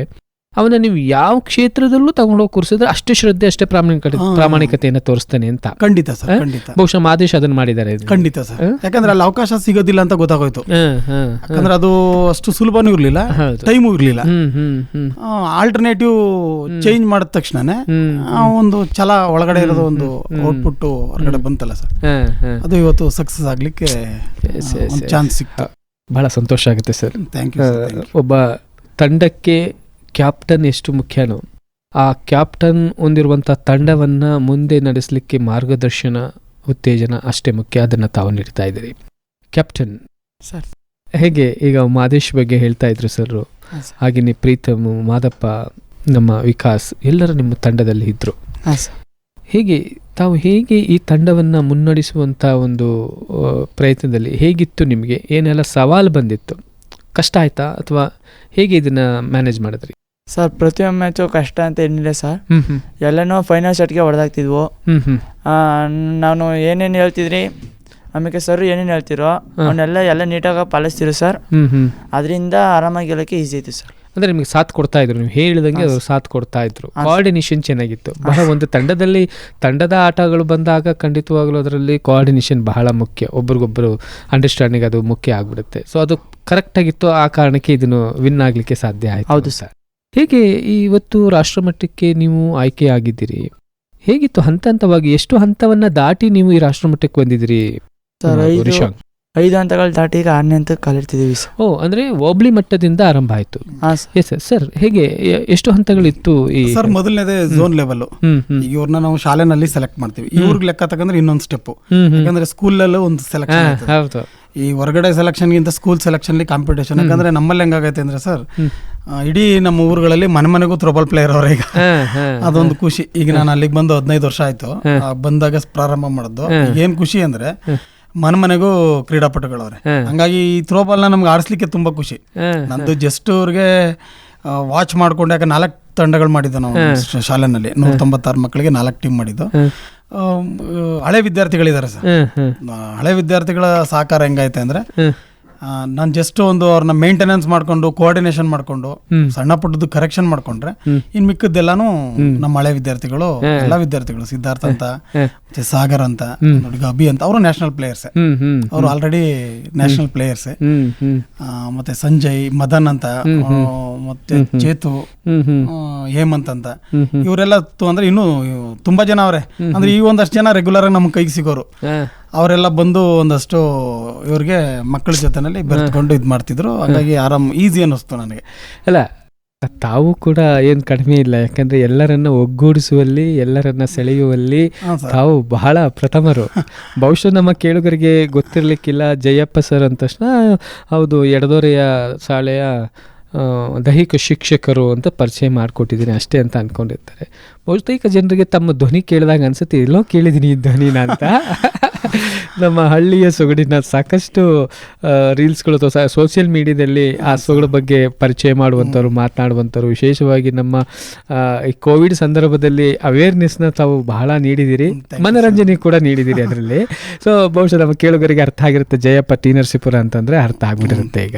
ಅವನ ನೀವು ಯಾವ ಕ್ಷೇತ್ರದಲ್ಲೂ ತಗೊಂಡೋಗಿ ಕೂರಿಸಿದ್ರೆ ಅಷ್ಟು ಶ್ರದ್ಧೆ ಅಷ್ಟೇ ಪ್ರಾಮಾಣಿಕ. ಪ್ರಾಮಾಣಿಕತೆಯನ್ನು ತೋರಿಸ್ತಾನೆ ಅಂತ. ಖಂಡಿತ ಸರ್ ಖಂಡಿತ. ಬಹುಶಃ ಮಾದೇಶ್ ಅದನ್ನ ಮಾಡಿದ್ದಾರೆ ಖಂಡಿತ ಸರ್. ಯಾಕಂದ್ರೆ ಅಲ್ಲಿ ಅವಕಾಶ ಸಿಗೋದಿಲ್ಲ ಅಂತ ಗೊತ್ತಾಗೋಯ್ತು. ಯಾಕಂದ್ರೆ ಅದು ಅಷ್ಟು ಸುಲಭನೂ ಇರ್ಲಿಲ್ಲ ಟೈಮು ಇರ್ಲಿಲ್ಲ. ಆಲ್ಟರ್ನೇಟಿವ್ ಚೇಂಜ್ ಮಾಡಿದ ತಕ್ಷಣನೇ ಒಂದು ಛಲ ಒಳಗಡೆ ಇರೋದು ಒಂದು. ಔಟ್ಪುಟ್ ಹೊರಗಡೆ ಬಂತಲ್ಲ ಸರ್. ಅದು ಇವತ್ತು ಸಕ್ಸಸ್ ಆಗ್ಲಿಕ್ಕೆ ಚಾನ್ಸ್ ಸಿಕ್ತು. ಬಹಳ ಸಂತೋಷ ಆಗುತ್ತೆ ಸರ್. ಥ್ಯಾಂಕ್ ಯು ಒಬ್ಬ ತಂಡಕ್ಕೆ ಕ್ಯಾಪ್ಟನ್ ಎಷ್ಟು ಮುಖ್ಯನೋ ಆ ಕ್ಯಾಪ್ಟನ್ ಹೊಂದಿರುವಂಥ ತಂಡವನ್ನು ಮುಂದೆ ನಡೆಸಲಿಕ್ಕೆ ಮಾರ್ಗದರ್ಶನ ಉತ್ತೇಜನ ಅಷ್ಟೇ ಮುಖ್ಯ. ಅದನ್ನು ತಾವು ನೀಡ್ತಾ ಇದ್ದೀರಿ. ಕ್ಯಾಪ್ಟನ್. ಸರ್. ಹೇಗೆ ಈಗ ಮಾದೇಶ್ ಬಗ್ಗೆ ಹೇಳ್ತಾ ಇದ್ರು ಸರ್. ಹಾಗೆಯೇ ಪ್ರೀತಮ್ ಮಾದಪ್ಪ ನಮ್ಮ ವಿಕಾಸ್ ಎಲ್ಲರೂ ನಿಮ್ಮ ತಂಡದಲ್ಲಿ ಇದ್ದರು ಹೇಗೆ ತಾವು ಹೇಗೆ ಈ ತಂಡವನ್ನು ಮುನ್ನಡೆಸುವಂಥ ಒಂದು ಪ್ರಯತ್ನದಲ್ಲಿ ಹೇಗಿತ್ತು ನಿಮಗೆ? ಏನೆಲ್ಲ ಸವಾಲು ಬಂದಿತ್ತು? ಕಷ್ಟ ಆಯ್ತಾ ಅಥವಾ ಹೇಗೆ ಇದನ್ನ ಮ್ಯಾನೇಜ್ ಮಾಡಿದ್ರಿ? ಸರ್ ಪ್ರತಿಯೊಂದು ಮ್ಯಾಚು ಕಷ್ಟ ಅಂತ ಏನಿಲ್ಲ ಸರ್. ಹ್ಮ್ ಹ್ಮ್. ಎಲ್ಲನೂ ಫೈನಲ್ ಶರ್ಟ್ಗೆ ಹೊಡೆದಾಗ್ತಿದ್ವು ನಾನು ಏನೇನು ಹೇಳ್ತಿದ್ರಿ? ಆಮೇಲೆ ಸರ್ ಏನೇನು ಹೇಳ್ತಿರೋ ಅವನ್ನೆಲ್ಲ ಎಲ್ಲ ನೀಟಾಗಿ ಪಾಲಿಸ್ತಿರು ಸರ್. ಹ್ಮ್ ಹ್ಞೂ ಅದರಿಂದ ಆರಾಮಾಗಿ ಗೆಲ್ಲಕ್ಕೆ ಈಸಿ ಐತಿ ಸರ್. ಅಂದ್ರೆ ನಿಮಗೆ ಸಾಥ್ ಕೊಡ್ತಾ ಇದ್ರು ನೀವು ಹೇಳಿದಂಗೆ ಅವರು ಸಾಥ್ ಕೊಡ್ತಾ ಇದ್ರು. ಕೋಆರ್ಡಿನೇಷನ್ ಚೆನ್ನಾಗಿತ್ತು. ಬಹಳ ಒಂದು ತಂಡದಲ್ಲಿ ತಂಡದ ಆಟಗಳು ಬಂದಾಗ ಖಂಡಿತವಾಗ್ಲೂ ಅದರಲ್ಲಿ ಕೋಆರ್ಡಿನೇಷನ್ ಬಹಳ ಮುಖ್ಯ. ಒಬ್ರಿಗೊಬ್ಬರು ಅಂಡರ್ಸ್ಟ್ಯಾಂಡಿಂಗ್ ಅದು ಮುಖ್ಯ ಆಗ್ಬಿಡುತ್ತೆ. ಸೊ ಅದು ಕರೆಕ್ಟ್ ಆಗಿತ್ತು ಆ ಕಾರಣಕ್ಕೆ ಇದನ್ನು ವಿನ್ ಆಗಲಿಕ್ಕೆ ಸಾಧ್ಯ ಆಯ್ತು ಹೌದು ಸರ್. ಹೇಗೆ ಇವತ್ತು ರಾಷ್ಟ್ರಮಟ್ಟಕ್ಕೆ ನೀವು ಆಯ್ಕೆ ಆಗಿದ್ದೀರಿ ಹೇಗಿತ್ತು ಹಂತ ಹಂತವಾಗಿ ಎಷ್ಟು ಹಂತವನ್ನ ದಾಟಿ ನೀವು ಈ ರಾಷ್ಟ್ರಮಟ್ಟಕ್ಕೆ ಬಂದಿದ್ದೀರಿ ಸರ್ ಐದು? ಐದು ಹಂತಗಳು ದಾಟಿ ಈಗ ಆರನೇ ಹಂತಕ್ಕೆ ಕಾಲಿಡ್ತಿದ್ದೀವಿ ಸರ್. ಓ ಅಂದ್ರೆ ಹೋಬ್ಳಿ ಮಟ್ಟದಿಂದ ಆರಂಭ ಆಯ್ತು. ಹಾಂ ಸರ್. ಎಸ್ ಸರ್ ಸರ್ ಹೇಗೆ ಎ- ಎಷ್ಟು ಹಂತಗಳಿತ್ತು ಈ ಸರ್ ಮೊದಲನೇದೇ ಝೋನ್ ಲೆವೆಲ್ ಹ್ಮ್ ಇವ್ರನ್ನ ನಾವು ಶಾಲೆನಲ್ಲಿ ಸೆಲೆಕ್ಟ್ ಮಾಡ್ತೀವಿ. ಇವ್ರಿಗೆ ಲೆಕ್ಕ ತಗಂದ್ರೆ ಇನ್ನೊಂದು ಸ್ಟೆಪ್ ಹ್ಮ್ ಸ್ಕೂಲ್ ಯಾಕಂದ್ರೆ ಸ್ಕೂಲಲ್ಲೂ ಒಂದು ಹಾ, ಸೆಲೆಕ್ಷನ್ ಹೌದು. ಈ ಹೊರಗಡೆ ಸೆಲೆಕ್ಷನ್ಗಿಂತ ಸ್ಕೂಲ್ ಸೆಲೆಕ್ಷನ್ಲಿ ಕಾಂಪಿಟೇಷನ್ ಯಾಕಂದ್ರೆ ನಮ್ಮಲ್ಲಿ ಹೆಂಗಾಗೈತೆ ಅಂದ್ರೆ ಸರ್. ಆ, ಇಡೀ ನಮ್ಮ ಊರುಗಳಲ್ಲಿ ಮನೆ ಮನೆಗೂ ತ್ರೋಬಲ್ ಪ್ಲೇಯರ್ ಅವ್ರ ಈಗ. ಹಾ, ಹಾ, ಅದೊಂದು ಖುಷಿ. ಈಗ ನಾನು ಅಲ್ಲಿಗೆ ಬಂದು ಹದಿನೈದು ವರ್ಷ ಆಯ್ತು. ಆ, ಬಂದಾಗ ಪ್ರಾರಂಭ ಮಾಡಿದ್ದು ಏನ್ ಖುಷಿ ಅಂದ್ರೆ ಮನೆ ಮನೆಗೂ ಕ್ರೀಡಾಪಟುಗಳವ್ರೆ. ಹಾಗಾಗಿ ಹಂಗಾಗಿ ಈ ಥ್ರೋಬಾಲ್ನ ನಮ್ಗೆ ಆಡಿಸ್ಲಿಕ್ಕೆ ತುಂಬಾ ಖುಷಿ. ನಂದು ಜಸ್ಟ್ ಅವ್ರಿಗೆ ವಾಚ್ ಮಾಡ್ಕೊಂಡು ಯಾಕೆ ನಾಲ್ಕು ತಂಡಗಳು ಮಾಡಿದ್ದು ನಾವು ಶಾಲೆನಲ್ಲಿ. ನೂರ ತೊಂಬತ್ತಾರು ಮಕ್ಕಳಿಗೆ ನಾಲ್ಕು ಟೀಮ್ ಮಾಡಿದ್ದು. ಹಳೆ ವಿದ್ಯಾರ್ಥಿಗಳಿದ್ದಾರೆ ಸರ್. ಹಳೆ ವಿದ್ಯಾರ್ಥಿಗಳ ಸಹಕಾರ ಹೆಂಗೈತೆ ಅಂದ್ರೆ. ನಾನು ಜಸ್ಟ್ ಒಂದು ಅವ್ರನ್ನ ಮೇಂಟೆನೆನ್ಸ್ ಮಾಡ್ಕೊಂಡು ಕೋಆರ್ಡಿನೇಷನ್ ಮಾಡ್ಕೊಂಡು. ಸಣ್ಣ ಪುಟ್ಟದ್ದು ಕರೆಕ್ಷನ್ ಮಾಡ್ಕೊಂಡ್ರೆ. ಇನ್ ಮಿಕ್ಕದ್ದೆಲ್ಲಾನು ನಮ್ಮ ಹಳೆ ವಿದ್ಯಾರ್ಥಿಗಳು ಎಲ್ಲಾ ವಿದ್ಯಾರ್ಥಿಗಳು ಸಿದ್ಧಾರ್ಥ ಅಂತ ಮತ್ತೆ ಸಾಗರ್ ಅಂತ ನೋಡಿ ಅಭಿ ಅಂತ ಅವರು ನ್ಯಾಷನಲ್ ಪ್ಲೇಯರ್ಸ್ ಅವರು ಆಲ್ರೆಡಿ ನ್ಯಾಷನಲ್ ಪ್ಲೇಯರ್ಸ್ ಮತ್ತೆ ಸಂಜಯ್ ಮದನ್ ಅಂತ ಮತ್ತೆ ಚೇತು ಹ್ಮ್ ಹ್ಮ್. ಹೇಮಂತ್ ಅಂತ. ಇವರೆಲ್ಲ ಅಂದ್ರೆ ಇನ್ನು ತುಂಬಾ ಜನ ಅವ್ರೆ. ಅಂದ್ರೆ ಈ ಒಂದಷ್ಟು ಜನ ರೆಗ್ಯುಲರ್ ಆಗಿ ನಮ್ಮ ಕೈಗೆ ಸಿಗೋರು. ಅವರೆಲ್ಲ ಬಂದು ಒಂದಷ್ಟು ಇವ್ರಿಗೆ ಮಕ್ಕಳ ಜೊತೆನಲ್ಲಿ ಬೆರೆತ್ಕೊಂಡು ಇದು ಮಾಡ್ತಿದ್ರು. ಹಾಗಾಗಿ ಆರಾಮ್ ಈಸಿ ಅನ್ನಿಸ್ತು ನನಗೆ. ಅಲ್ಲ ತಾವು ಕೂಡ ಏನು ಕಡಿಮೆ ಇಲ್ಲ. ಯಾಕಂದ್ರೆ ಎಲ್ಲರನ್ನ ಒಗ್ಗೂಡಿಸುವಲ್ಲಿ ಎಲ್ಲರನ್ನ ಸೆಳೆಯುವಲ್ಲಿ ತಾವು ಬಹಳ ಪ್ರಥಮರು. ಬಹುಶಃ ನಮ್ಮ ಕೇಳುಗರಿಗೆ ಗೊತ್ತಿರಲಿಕ್ಕಿಲ್ಲ ಜಯಪ್ಪ ಸರ್ ಅಂದ ತಕ್ಷಣ ಹೌದು ಎಡದೊರೆಯ ಶಾಲೆಯ ದೈಹಿಕ ಶಿಕ್ಷಕರು ಅಂತ ಪರಿಚಯ ಮಾಡಿಕೊಟ್ಟಿದ್ದೀನಿ ಅಷ್ಟೇ ಅಂತ ಅನ್ಕೊಂಡಿರ್ತಾರೆ. ಬಹುತೇಕ ಜನರಿಗೆ ತಮ್ಮ ಧ್ವನಿ ಕೇಳಿದಾಗ ಅನ್ಸುತ್ತೆ ಎಲ್ಲೋ ಕೇಳಿದ್ದೀನಿ ಈ ಧ್ವನಿನ ಅಂತ. ನಮ್ಮ ಹಳ್ಳಿಯ ಸೊಗಡಿನ ಸಾಕಷ್ಟು ರೀಲ್ಸ್ಗಳು ಅಥವಾ ಸೋಷಿಯಲ್ ಮೀಡಿಯಾದಲ್ಲಿ ಆ ಸೊಗಡ ಬಗ್ಗೆ ಪರಿಚಯ ಮಾಡುವಂಥವ್ರು ಮಾತನಾಡುವಂಥವ್ರು ವಿಶೇಷವಾಗಿ ನಮ್ಮ ಈ ಕೋವಿಡ್ ಸಂದರ್ಭದಲ್ಲಿ ಅವೇರ್ನೆಸ್ನ ತಾವು ಬಹಳ ನೀಡಿದ್ದೀರಿ ಹ್ಮ್, ಮನೋರಂಜನೆ ಕೂಡ ನೀಡಿದ್ದೀರಿ ಅದರಲ್ಲಿ. ಸೊ ಬಹುಶಃ ನಮ್ಮ ಕೇಳುಗರಿಗೆ ಅರ್ಥ ಆಗಿರುತ್ತೆ ಜಯಪ್ಪ ಟೀ ನರಸೀಪುರ ಅಂತಂದ್ರೆ ಅರ್ಥ ಆಗ್ಬಿಟ್ಟಿರುತ್ತೆ ಈಗ.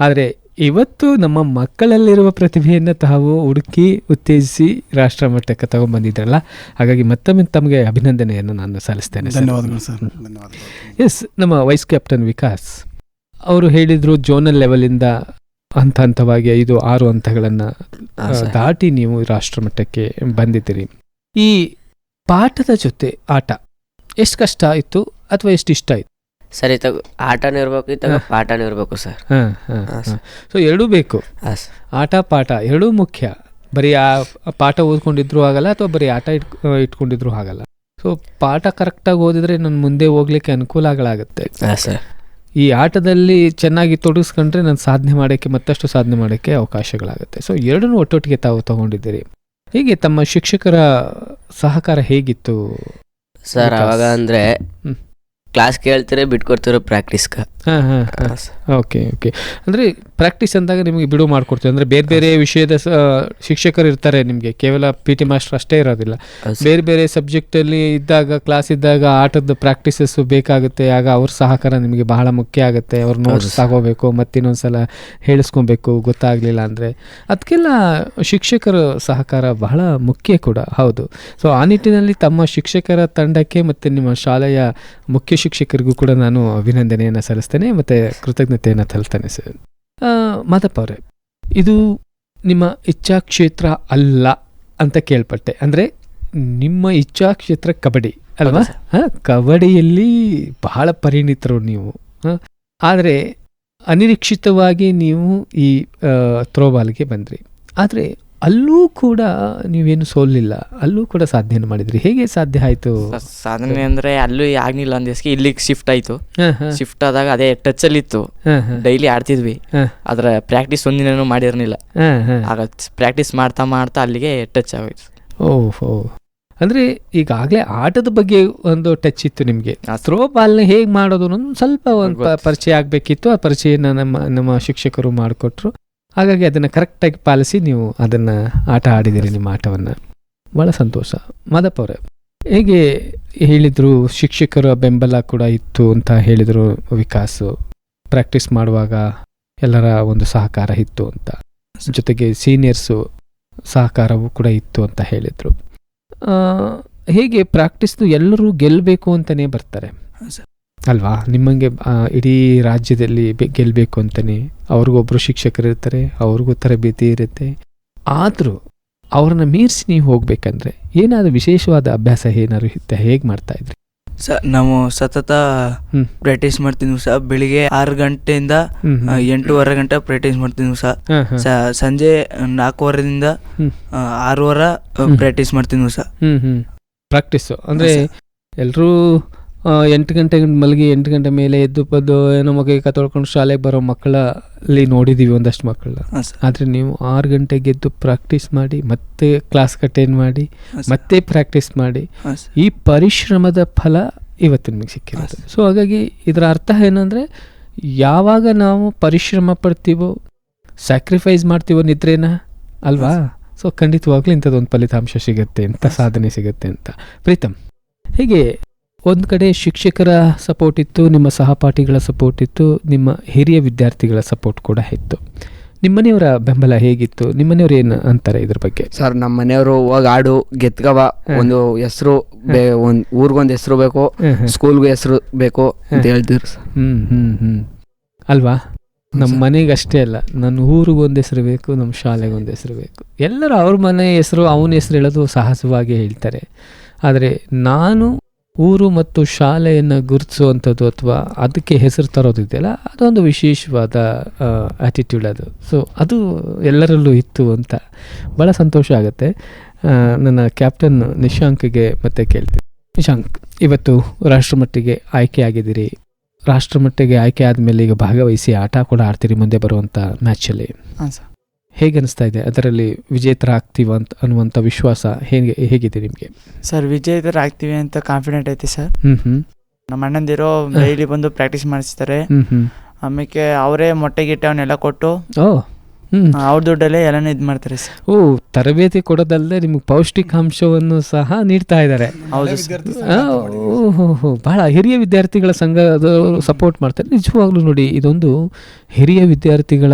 ಆದರೆ ಇವತ್ತು ನಮ್ಮ ಮಕ್ಕಳಲ್ಲಿರುವ ಪ್ರತಿಭೆಯನ್ನು ತಾವು ಹುಡುಕಿ ಉತ್ತೇಜಿಸಿ ರಾಷ್ಟ್ರ ಮಟ್ಟಕ್ಕೆ ತಗೊಂಡ್ಬಂದಿದ್ರಲ್ಲ ಹಾಗಾಗಿ ಮತ್ತೊಮ್ಮೆ ತಮಗೆ ಅಭಿನಂದನೆಯನ್ನು ನಾನು ಸಲ್ಲಿಸ್ತೇನೆ ಸರ್. ಧನ್ಯವಾದಗಳು ಸರ್. ಧನ್ಯವಾದಗಳು. ಎಸ್ ನಮ್ಮ ವೈಸ್ ಕ್ಯಾಪ್ಟನ್ ವಿಕಾಸ್ ಅವರು ಹೇಳಿದರು ಜೋನಲ್ ಲೆವೆಲಿಂದ ಹಂತ ಹಂತವಾಗಿ ಐದು ಆರು ಹಂತಗಳನ್ನು ದಾಟಿ ನೀವು ರಾಷ್ಟ್ರ ಮಟ್ಟಕ್ಕೆ ಬಂದಿದ್ದೀರಿ. ಈ ಪಾಠದ ಜೊತೆ ಆಟ ಎಷ್ಟು ಕಷ್ಟ ಆಯಿತು ಅಥವಾ ಎಷ್ಟು ಇಷ್ಟ ಆಯಿತು ಸರ್ ತಗೋ ಆಟನೂ ಇರಬೇಕು ಇತ್ತಾಗ ಪಾಠನೂ ಇರಬೇಕು ಸರ್. ಹಾಂ ಹಾಂ ಸೊ ಎರಡೂ ಬೇಕು. ಹಾಂ ಸರ್. ಆಟ ಪಾಠ ಎರಡೂ ಮುಖ್ಯ. ಬರೀ ಆ ಪಾಠ ಓದ್ಕೊಂಡಿದ್ರು ಆಗಲ್ಲ ಅಥವಾ ಬರೀ ಆಟ ಇಟ್ ಇಟ್ಕೊಂಡಿದ್ರು ಆಗಲ್ಲ. ಸೊ ಪಾಠ ಕರೆಕ್ಟಾಗಿ ಓದಿದ್ರೆ ನಾನು ಮುಂದೆ ಹೋಗ್ಲಿಕ್ಕೆ ಅನುಕೂಲಗಳಾಗುತ್ತೆ. ಹಾಂ ಸರ್. ಈ ಆಟದಲ್ಲಿ ಚೆನ್ನಾಗಿ ತೊಡಗಿಸ್ಕೊಂಡ್ರೆ ನಾನು ಸಾಧನೆ ಮಾಡೋಕ್ಕೆ ಮತ್ತಷ್ಟು ಸಾಧನೆ ಮಾಡೋಕ್ಕೆ ಅವಕಾಶಗಳಾಗುತ್ತೆ. ಸೊ ಎರಡನ್ನೂ ಒಟ್ಟೊಟ್ಟಿಗೆ ತಾವು ತಗೊಂಡಿದ್ದೀರಿ. ಹೀಗೆ ತಮ್ಮ ಶಿಕ್ಷಕರ ಸಹಕಾರ ಹೇಗಿತ್ತು? ಸರ್. ಅವಾಗ ಅಂದರೆ. ಕ್ಲಾಸ್ ಕೇಳ್ತಾರೆ ಬಿಟ್ಕೊಡ್ತಿರೋ ಪ್ರಾಕ್ಟೀಸ್ಗೆ ಹಾಂ ಹಾಂ ಹಾಂ. ಓಕೆ ಓಕೆ ಅಂದರೆ ಪ್ರಾಕ್ಟೀಸ್ ಅಂದಾಗ ನಿಮಗೆ ಬಿಡು ಮಾಡಿಕೊಡ್ತೀವಿ. ಅಂದರೆ ಬೇರೆ ಬೇರೆ ವಿಷಯದ ಶಿಕ್ಷಕರು ಇರ್ತಾರೆ ನಿಮಗೆ. ಕೇವಲ ಪಿ ಟಿ ಮಾಸ್ಟರ್ ಅಷ್ಟೇ ಇರೋದಿಲ್ಲ. ಬೇರೆ ಬೇರೆ ಸಬ್ಜೆಕ್ಟಲ್ಲಿ ಇದ್ದಾಗ ಕ್ಲಾಸ್ ಇದ್ದಾಗ ಆಟದ ಪ್ರಾಕ್ಟೀಸಸ್ಸು ಬೇಕಾಗುತ್ತೆ. ಆಗ ಅವ್ರ ಸಹಕಾರ ನಿಮಗೆ ಬಹಳ ಮುಖ್ಯ ಆಗುತ್ತೆ. ಅವ್ರ ನೋಟ್ಸ್. ತಗೋಬೇಕು ಮತ್ತಿನ್ನೊಂದು ಸಲ ಹೇಳಿಸ್ಕೊಬೇಕು. ಗೊತ್ತಾಗಲಿಲ್ಲ ಅಂದರೆ. ಅದಕ್ಕೆಲ್ಲ ಶಿಕ್ಷಕರ ಸಹಕಾರ ಬಹಳ ಮುಖ್ಯ ಕೂಡ. ಹೌದು. ಸೊ ಆ ನಿಟ್ಟಿನಲ್ಲಿ ತಮ್ಮ ಶಿಕ್ಷಕರ ತಂಡಕ್ಕೆ ಮತ್ತು ನಿಮ್ಮ ಶಾಲೆಯ ಮುಖ್ಯ ಶಿಕ್ಷಕರಿಗೂ ಕೂಡ ನಾನು ಅಭಿನಂದನೆಯನ್ನು ಸಲ್ಲಿಸ್ತೇನೆ. ಮತ್ತು ಕೃತಜ್ಞತೆಯನ್ನು ತಲ್ತೇನೆ ಸರ್. ಮಾದಪ್ಪ ಅವರೇ ಇದು ನಿಮ್ಮ ಇಚ್ಛಾ ಕ್ಷೇತ್ರ ಅಲ್ಲ ಅಂತ ಕೇಳ್ಪಟ್ಟೆ. ಅಂದರೆ ನಿಮ್ಮ ಇಚ್ಛಾ ಕ್ಷೇತ್ರ ಕಬಡ್ಡಿ ಅಲ್ವಾ. ಹಾಂ ಕಬಡ್ಡಿಯಲ್ಲಿ ಬಹಳ ಪರಿಣಿತರು ನೀವು. ಆದರೆ ಅನಿರೀಕ್ಷಿತವಾಗಿ ನೀವು ಈ ಥ್ರೋಬಾಲ್ಗೆ ಬಂದ್ರಿ. ಆದರೆ ಅಲ್ಲೂ ಕೂಡ ನೀವೇನು ಸೋಲಿಲ್ಲ ಅಲ್ಲೂ ಕೂಡ ಸಾಧನೆಯನ್ನು ಮಾಡಿದ್ರಿ. ಹೇಗೆ ಸಾಧ್ಯ ಆಯಿತು? ಸಾಧನೆ ಅಂದ್ರೆ ಅಲ್ಲೂ ಆಗ್ಲಿಲ್ಲ ಅಂದಿಸ್ಕೆ ಇಲ್ಲಿಗೆ ಶಿಫ್ಟ್ ಆಯ್ತು. ಶಿಫ್ಟ್ ಆದಾಗ ಅದೇ ಟಚ್ ಅಲ್ಲಿ ಇತ್ತು. ಡೈಲಿ ಆಡ್ತಿದ್ವಿ. ಅದ್ರ ಪ್ರಾಕ್ಟೀಸ್ ಒಂದಿನೂ ಮಾಡಿರಲಿಲ್ಲ. ಆಗ ಪ್ರಾಕ್ಟೀಸ್ ಮಾಡ್ತಾ ಮಾಡ್ತಾ ಅಲ್ಲಿಗೆ ಟಚ್ ಆಗೋಯ್ತು. ಓಹೋ. ಅಂದರೆ ಈಗಾಗಲೇ ಆಟದ ಬಗ್ಗೆ ಒಂದು ಟಚ್ ಇತ್ತು ನಿಮಗೆ. ಥ್ರೋ ಬಾಲ್ನ ಹೇಗೆ ಮಾಡೋದು ಅನ್ನೋದು ಸ್ವಲ್ಪ ಒಂದು ಪರಿಚಯ ಆಗಬೇಕಿತ್ತು ಆ ಪರಿಚಯನ ನಮ್ಮ ನಮ್ಮ ಶಿಕ್ಷಕರು ಮಾಡಿಕೊಟ್ರು. ಹಾಗಾಗಿ ಅದನ್ನು ಕರೆಕ್ಟಾಗಿ ಪಾಲಿಸಿ ನೀವು ಅದನ್ನು ಆಟ ಆಡಿದಿರಿ ನಿಮ್ಮ ಆಟವನ್ನು. ಭಾಳ ಸಂತೋಷ. ಮಾದಪ್ಪ ಅವರೇ, ಹೇಗೆ ಹೇಳಿದರು ಶಿಕ್ಷಕರ ಬೆಂಬಲ ಕೂಡ ಇತ್ತು ಅಂತ ಹೇಳಿದರು ವಿಕಾಸ್. ಪ್ರಾಕ್ಟೀಸ್ ಮಾಡುವಾಗ ಎಲ್ಲರ ಒಂದು ಸಹಕಾರ ಇತ್ತು ಅಂತ. ಜೊತೆಗೆ ಸೀನಿಯರ್ಸು ಸಹಕಾರವೂ ಕೂಡ ಇತ್ತು ಅಂತ ಹೇಳಿದರು. ಹೇಗೆ ಪ್ರಾಕ್ಟೀಸ್ದು ಎಲ್ಲರೂ ಗೆಲ್ಲಬೇಕು ಅಂತಲೇ ಬರ್ತಾರೆ? ಅಲ್ವಾ? ನಿಮ್ಮಂಗೆ ಇಡೀ ರಾಜ್ಯದಲ್ಲಿ ಗೆಲ್ಲಬೇಕು ಅಂತಲೇ ಅವ್ರಿಗೊಬ್ರು ಶಿಕ್ಷಕರು ಇರ್ತಾರೆ ಅವ್ರಿಗೂ ತರಬೇತಿ ಇರುತ್ತೆ. ಆದರೂ ಅವ್ರನ್ನ ಮೀರಿಸಿ ನೀವು ಹೋಗ್ಬೇಕಂದ್ರೆ ಏನಾದರೂ ವಿಶೇಷವಾದ ಅಭ್ಯಾಸ ಏನಾದ್ರು ಇತ್ತೆ ಹೇಗೆ ಮಾಡ್ತಾ ಇದ್ರಿ? ಸ ನಾವು ಸತತ. ಪ್ರಾಕ್ಟೀಸ್ ಮಾಡ್ತಿದ್ವಿ ಸರ್ ಬೆಳಿಗ್ಗೆ ಆರು ಗಂಟೆಯಿಂದ ಎಂಟೂವರೆ ಗಂಟೆ ಪ್ರಾಕ್ಟೀಸ್ ಮಾಡ್ತಿದ್ವಿ ಸಹ ಹಾ, ಹಾ. ಸ- ಸಂಜೆ ನಾಲ್ಕೂವರೆದಿಂದ ಆರೂವರೆ. ಪ್ರಾಕ್ಟೀಸ್ ಮಾಡ್ತಿದ್ವಿ ಸರ್ ಪ್ರಾಕ್ಟೀಸ್ ಅಂದ್ರೆ ಪ್ರಾಕ್ಟೀಸು ಅಂದರೆ ಹಾ, ಎಲ್ಲರೂ ಎಂಟು ಗಂಟೆಗೆ ಮಲಗಿ ಎಂಟು ಗಂಟೆ ಮೇಲೆ ಎದ್ದು ಪದ್ದು ಏನೋ ಮಗ ತೊಳ್ಕೊಂಡು ಶಾಲೆಗೆ ಬರೋ ಮಕ್ಕಳಲ್ಲಿ ನೋಡಿದ್ದೀವಿ ಒಂದಷ್ಟು ಮಕ್ಕಳನ್ನ. ಆದರೆ ನೀವು ಆರು ಗಂಟೆಗೆ ಎದ್ದು ಪ್ರಾಕ್ಟೀಸ್ ಮಾಡಿ ಮತ್ತೆ ಕ್ಲಾಸ್ ಅಟೆಂಡ್ ಮಾಡಿ ಮತ್ತೆ ಪ್ರಾಕ್ಟೀಸ್ ಮಾಡಿ ಈ ಪರಿಶ್ರಮದ ಫಲ ಇವತ್ತು ನಿಮಗೆ ಸಿಕ್ಕಿರುತ್ತೆ ಸೊ ಹಾಗಾಗಿ ಇದರ ಅರ್ಥ ಏನಂದರೆ ಯಾವಾಗ ನಾವು ಪರಿಶ್ರಮ ಪಡ್ತೀವೋ ಸ್ಯಾಕ್ರಿಫೈಸ್ ಮಾಡ್ತೀವೋ ನಿದ್ರೇನ ಅಲ್ವಾ? ಸೊ ಖಂಡಿತವಾಗ್ಲೂ ಇಂಥದ್ದೊಂದು ಫಲಿತಾಂಶ ಸಿಗುತ್ತೆ ಅಂತ ಸಾಧನೆ ಸಿಗುತ್ತೆ ಅಂತ. ಪ್ರೀತಮ್ ಹೀಗೆ ಒಂದು ಕಡೆ ಶಿಕ್ಷಕರ ಸಪೋರ್ಟ್ ಇತ್ತು ನಿಮ್ಮ ಸಹಪಾಠಿಗಳ ಸಪೋರ್ಟ್ ಇತ್ತು ನಿಮ್ಮ ಹಿರಿಯ ವಿದ್ಯಾರ್ಥಿಗಳ ಸಪೋರ್ಟ್ ಕೂಡ ಇತ್ತು. ನಿಮ್ಮನೆಯವರ ಬೆಂಬಲ ಹೇಗಿತ್ತು? ನಿಮ್ಮನೆಯವರು ಏನು ಅಂತಾರೆ ಇದ್ರ ಬಗ್ಗೆ? ಸರ್ ನಮ್ಮ ಮನೆಯವರು ಹೋಗಿ ಆಡು ಗೆದ್ಗವ ಒಂದು ಹೆಸರು ಒಂದು ಊರಿಗೊಂದು ಹೆಸರು ಬೇಕು ಸ್ಕೂಲ್ಗೂ ಹೆಸರು ಬೇಕು ಅಂತ ಹೇಳ್ತಿದ್ರು ಹ್ಞೂ ಹ್ಞೂ ಹ್ಞೂ ಅಲ್ವಾ? ನಮ್ಮ ಮನೆಗೆ ಅಷ್ಟೇ ಅಲ್ಲ ನನ್ನ ಊರಿಗೆ ಒಂದು ಹೆಸರು ಬೇಕು ನಮ್ಮ ಶಾಲೆಗೆ ಒಂದು ಹೆಸರು ಬೇಕು. ಎಲ್ಲರೂ ಅವ್ರ ಮನೆ ಹೆಸರು ಅವನ ಹೆಸರು ಹೇಳೋದು ಸಾಹಸವಾಗಿ ಹೇಳ್ತಾರೆ. ಆದರೆ ನಾನು ಊರು ಮತ್ತು ಶಾಲೆಯನ್ನು ಗುರುತಿಸುವಂಥದ್ದು ಅಥವಾ ಅದಕ್ಕೆ ಹೆಸರು ತರೋದಿದೆಯಲ್ಲ ಅದೊಂದು ವಿಶೇಷವಾದ ಆ್ಯಟಿಟ್ಯೂಡ್ ಅದು. ಸೊ ಅದು ಎಲ್ಲರಲ್ಲೂ ಇತ್ತು ಅಂತ ಭಾಳ ಸಂತೋಷ ಆಗುತ್ತೆ. ನನ್ನ ಕ್ಯಾಪ್ಟನ್ ನಿಶಾಂಕ್ಗೆ ಮತ್ತೆ ಕೇಳ್ತೀನಿ. ನಿಶಾಂಕ್, ಇವತ್ತು ರಾಷ್ಟ್ರಮಟ್ಟಿಗೆ ಆಯ್ಕೆ ಆಗಿದ್ದೀರಿ. ರಾಷ್ಟ್ರಮಟ್ಟಿಗೆ ಆಯ್ಕೆ ಆದಮೇಲೆ ಈಗ ಭಾಗವಹಿಸಿ ಆಟ ಕೂಡ ಆಡ್ತೀರಿ, ಮುಂದೆ ಬರುವಂಥ ಮ್ಯಾಚಲ್ಲಿ ಹಾಂ, ಸರ್. ಹೇಗೆ ಅನಿಸ್ತಾ ಇದೆ? ಅದರಲ್ಲಿ ವಿಜೇತರ ಆಗ್ತೀವ ಅಂತ ಅನ್ನುವಂಥ ವಿಶ್ವಾಸ ಹೇಗೆ ಹೇಗಿದೆ ನಿಮಗೆ? ಸರ್ ವಿಜೇತರ ಆಗ್ತೀವಿ ಅಂತ ಕಾನ್ಫಿಡೆಂಟ್ ಐತಿ ಸರ್. ಹ್ಞೂ ಹ್ಞೂ ನಮ್ಮ ಅಣ್ಣಂದಿರೋ ಡೈಲಿ ಬಂದು ಪ್ರಾಕ್ಟೀಸ್ ಮಾಡಿಸ್ತಾರೆ. ಹ್ಮ್ ಹ್ಮ್ ಆಮೇಲೆ ಅವರೇ ಮೊಟ್ಟೆ ಗಿಟ್ಟೆ ಅವನ್ನೆಲ್ಲ ಕೊಟ್ಟು ಓ. ಹ್ಮ್. ಅವ್ರ ದುಡ್ಡಲ್ಲೇ ಎಲ್ಲಾನು ಇದು ಮಾಡ್ತಾರೆ ಸರ್. ಓ ತರಬೇತಿ ಕೊಡೋದಲ್ಲದೆ ನಿಮಗೆ ಪೌಷ್ಟಿಕಾಂಶವನ್ನು ಸಹ ನೀಡ್ತಾ ಇದ್ದಾರೆ ಹೌದು ಹಳೆ ಸರ್. ಆ, ಓಹೋ ಹೋ ಬಹಳ ಹಿರಿಯ ವಿದ್ಯಾರ್ಥಿಗಳ ಸಂಘ ಸಪೋರ್ಟ್ ಮಾಡ್ತಾರೆ. ನಿಜವಾಗ್ಲೂ ನೋಡಿ ಇದೊಂದು ಹಿರಿಯ ವಿದ್ಯಾರ್ಥಿಗಳ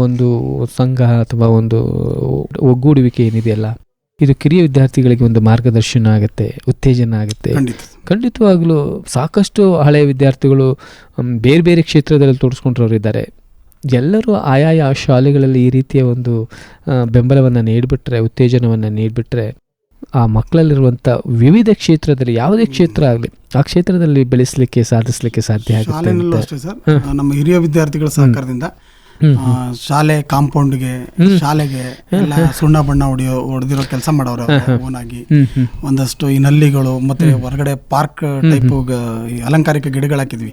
ಒಂದು ಸಂಘ ಅಥವಾ ಒಂದು ಒಗ್ಗೂಡುವಿಕೆ ಏನಿದೆಯಲ್ಲ ಇದು ಕಿರಿಯ ವಿದ್ಯಾರ್ಥಿಗಳಿಗೆ ಒಂದು ಮಾರ್ಗದರ್ಶನ ಆಗುತ್ತೆ ಉತ್ತೇಜನ ಆಗುತ್ತೆ. ಖಂಡಿತ. ಖಂಡಿತವಾಗ್ಲೂ ಸಾಕಷ್ಟು ಹಳೆಯ ವಿದ್ಯಾರ್ಥಿಗಳು ಮ್, ಬೇರೆ ಬೇರೆ ಕ್ಷೇತ್ರದಲ್ಲಿ ತೋರಿಸ್ಕೊಂಡ್ರವ್ರು ಇದ್ದಾರೆ ಎಲ್ಲರೂ ಆಯಾಯ ಶಾಲೆಗಳಲ್ಲಿ ಈ ರೀತಿಯ ಒಂದು ಬೆಂಬಲವನ್ನು ನೀಡಿಬಿಟ್ರೆ ಉತ್ತೇಜನವನ್ನು ನೀಡಿಬಿಟ್ರೆ ಆ ಮಕ್ಕಳಲ್ಲಿರುವಂಥ ವಿವಿಧ ಕ್ಷೇತ್ರದಲ್ಲಿ ಯಾವುದೇ ಕ್ಷೇತ್ರ ಆಗಲಿ ಆ ಕ್ಷೇತ್ರದಲ್ಲಿ ಬೆಳೆಸಲಿಕ್ಕೆ ಸಾಧಿಸಲಿಕ್ಕೆ ಸಾಧ್ಯ ಆಗುತ್ತೆ ನಮ್ಮ ಹಿರಿಯ ವಿದ್ಯಾರ್ಥಿಗಳ ಸಹಕಾರದಿಂದ ಶಾಲೆ ಕಾಂಪೌಂಡ್ಗೆ. ಶಾಲೆಗೆ ಎಲ್ಲ ಸುಣ್ಣ ಬಣ್ಣ ಹೊಡಿಯೋ ಹೊಡೆದಿರೋ ಕೆಲಸ ಮಾಡೋರು ಓನಾಗಿ. ಒಂದಷ್ಟು ಈ ನಲ್ಲಿಗಳು ಮತ್ತೆ ಹೊರಗಡೆ ಪಾರ್ಕ್ ಟೈಪ್ ಅಲಂಕಾರಿಕ ಗಿಡಗಳು ಹಾಕಿದ್ವಿ.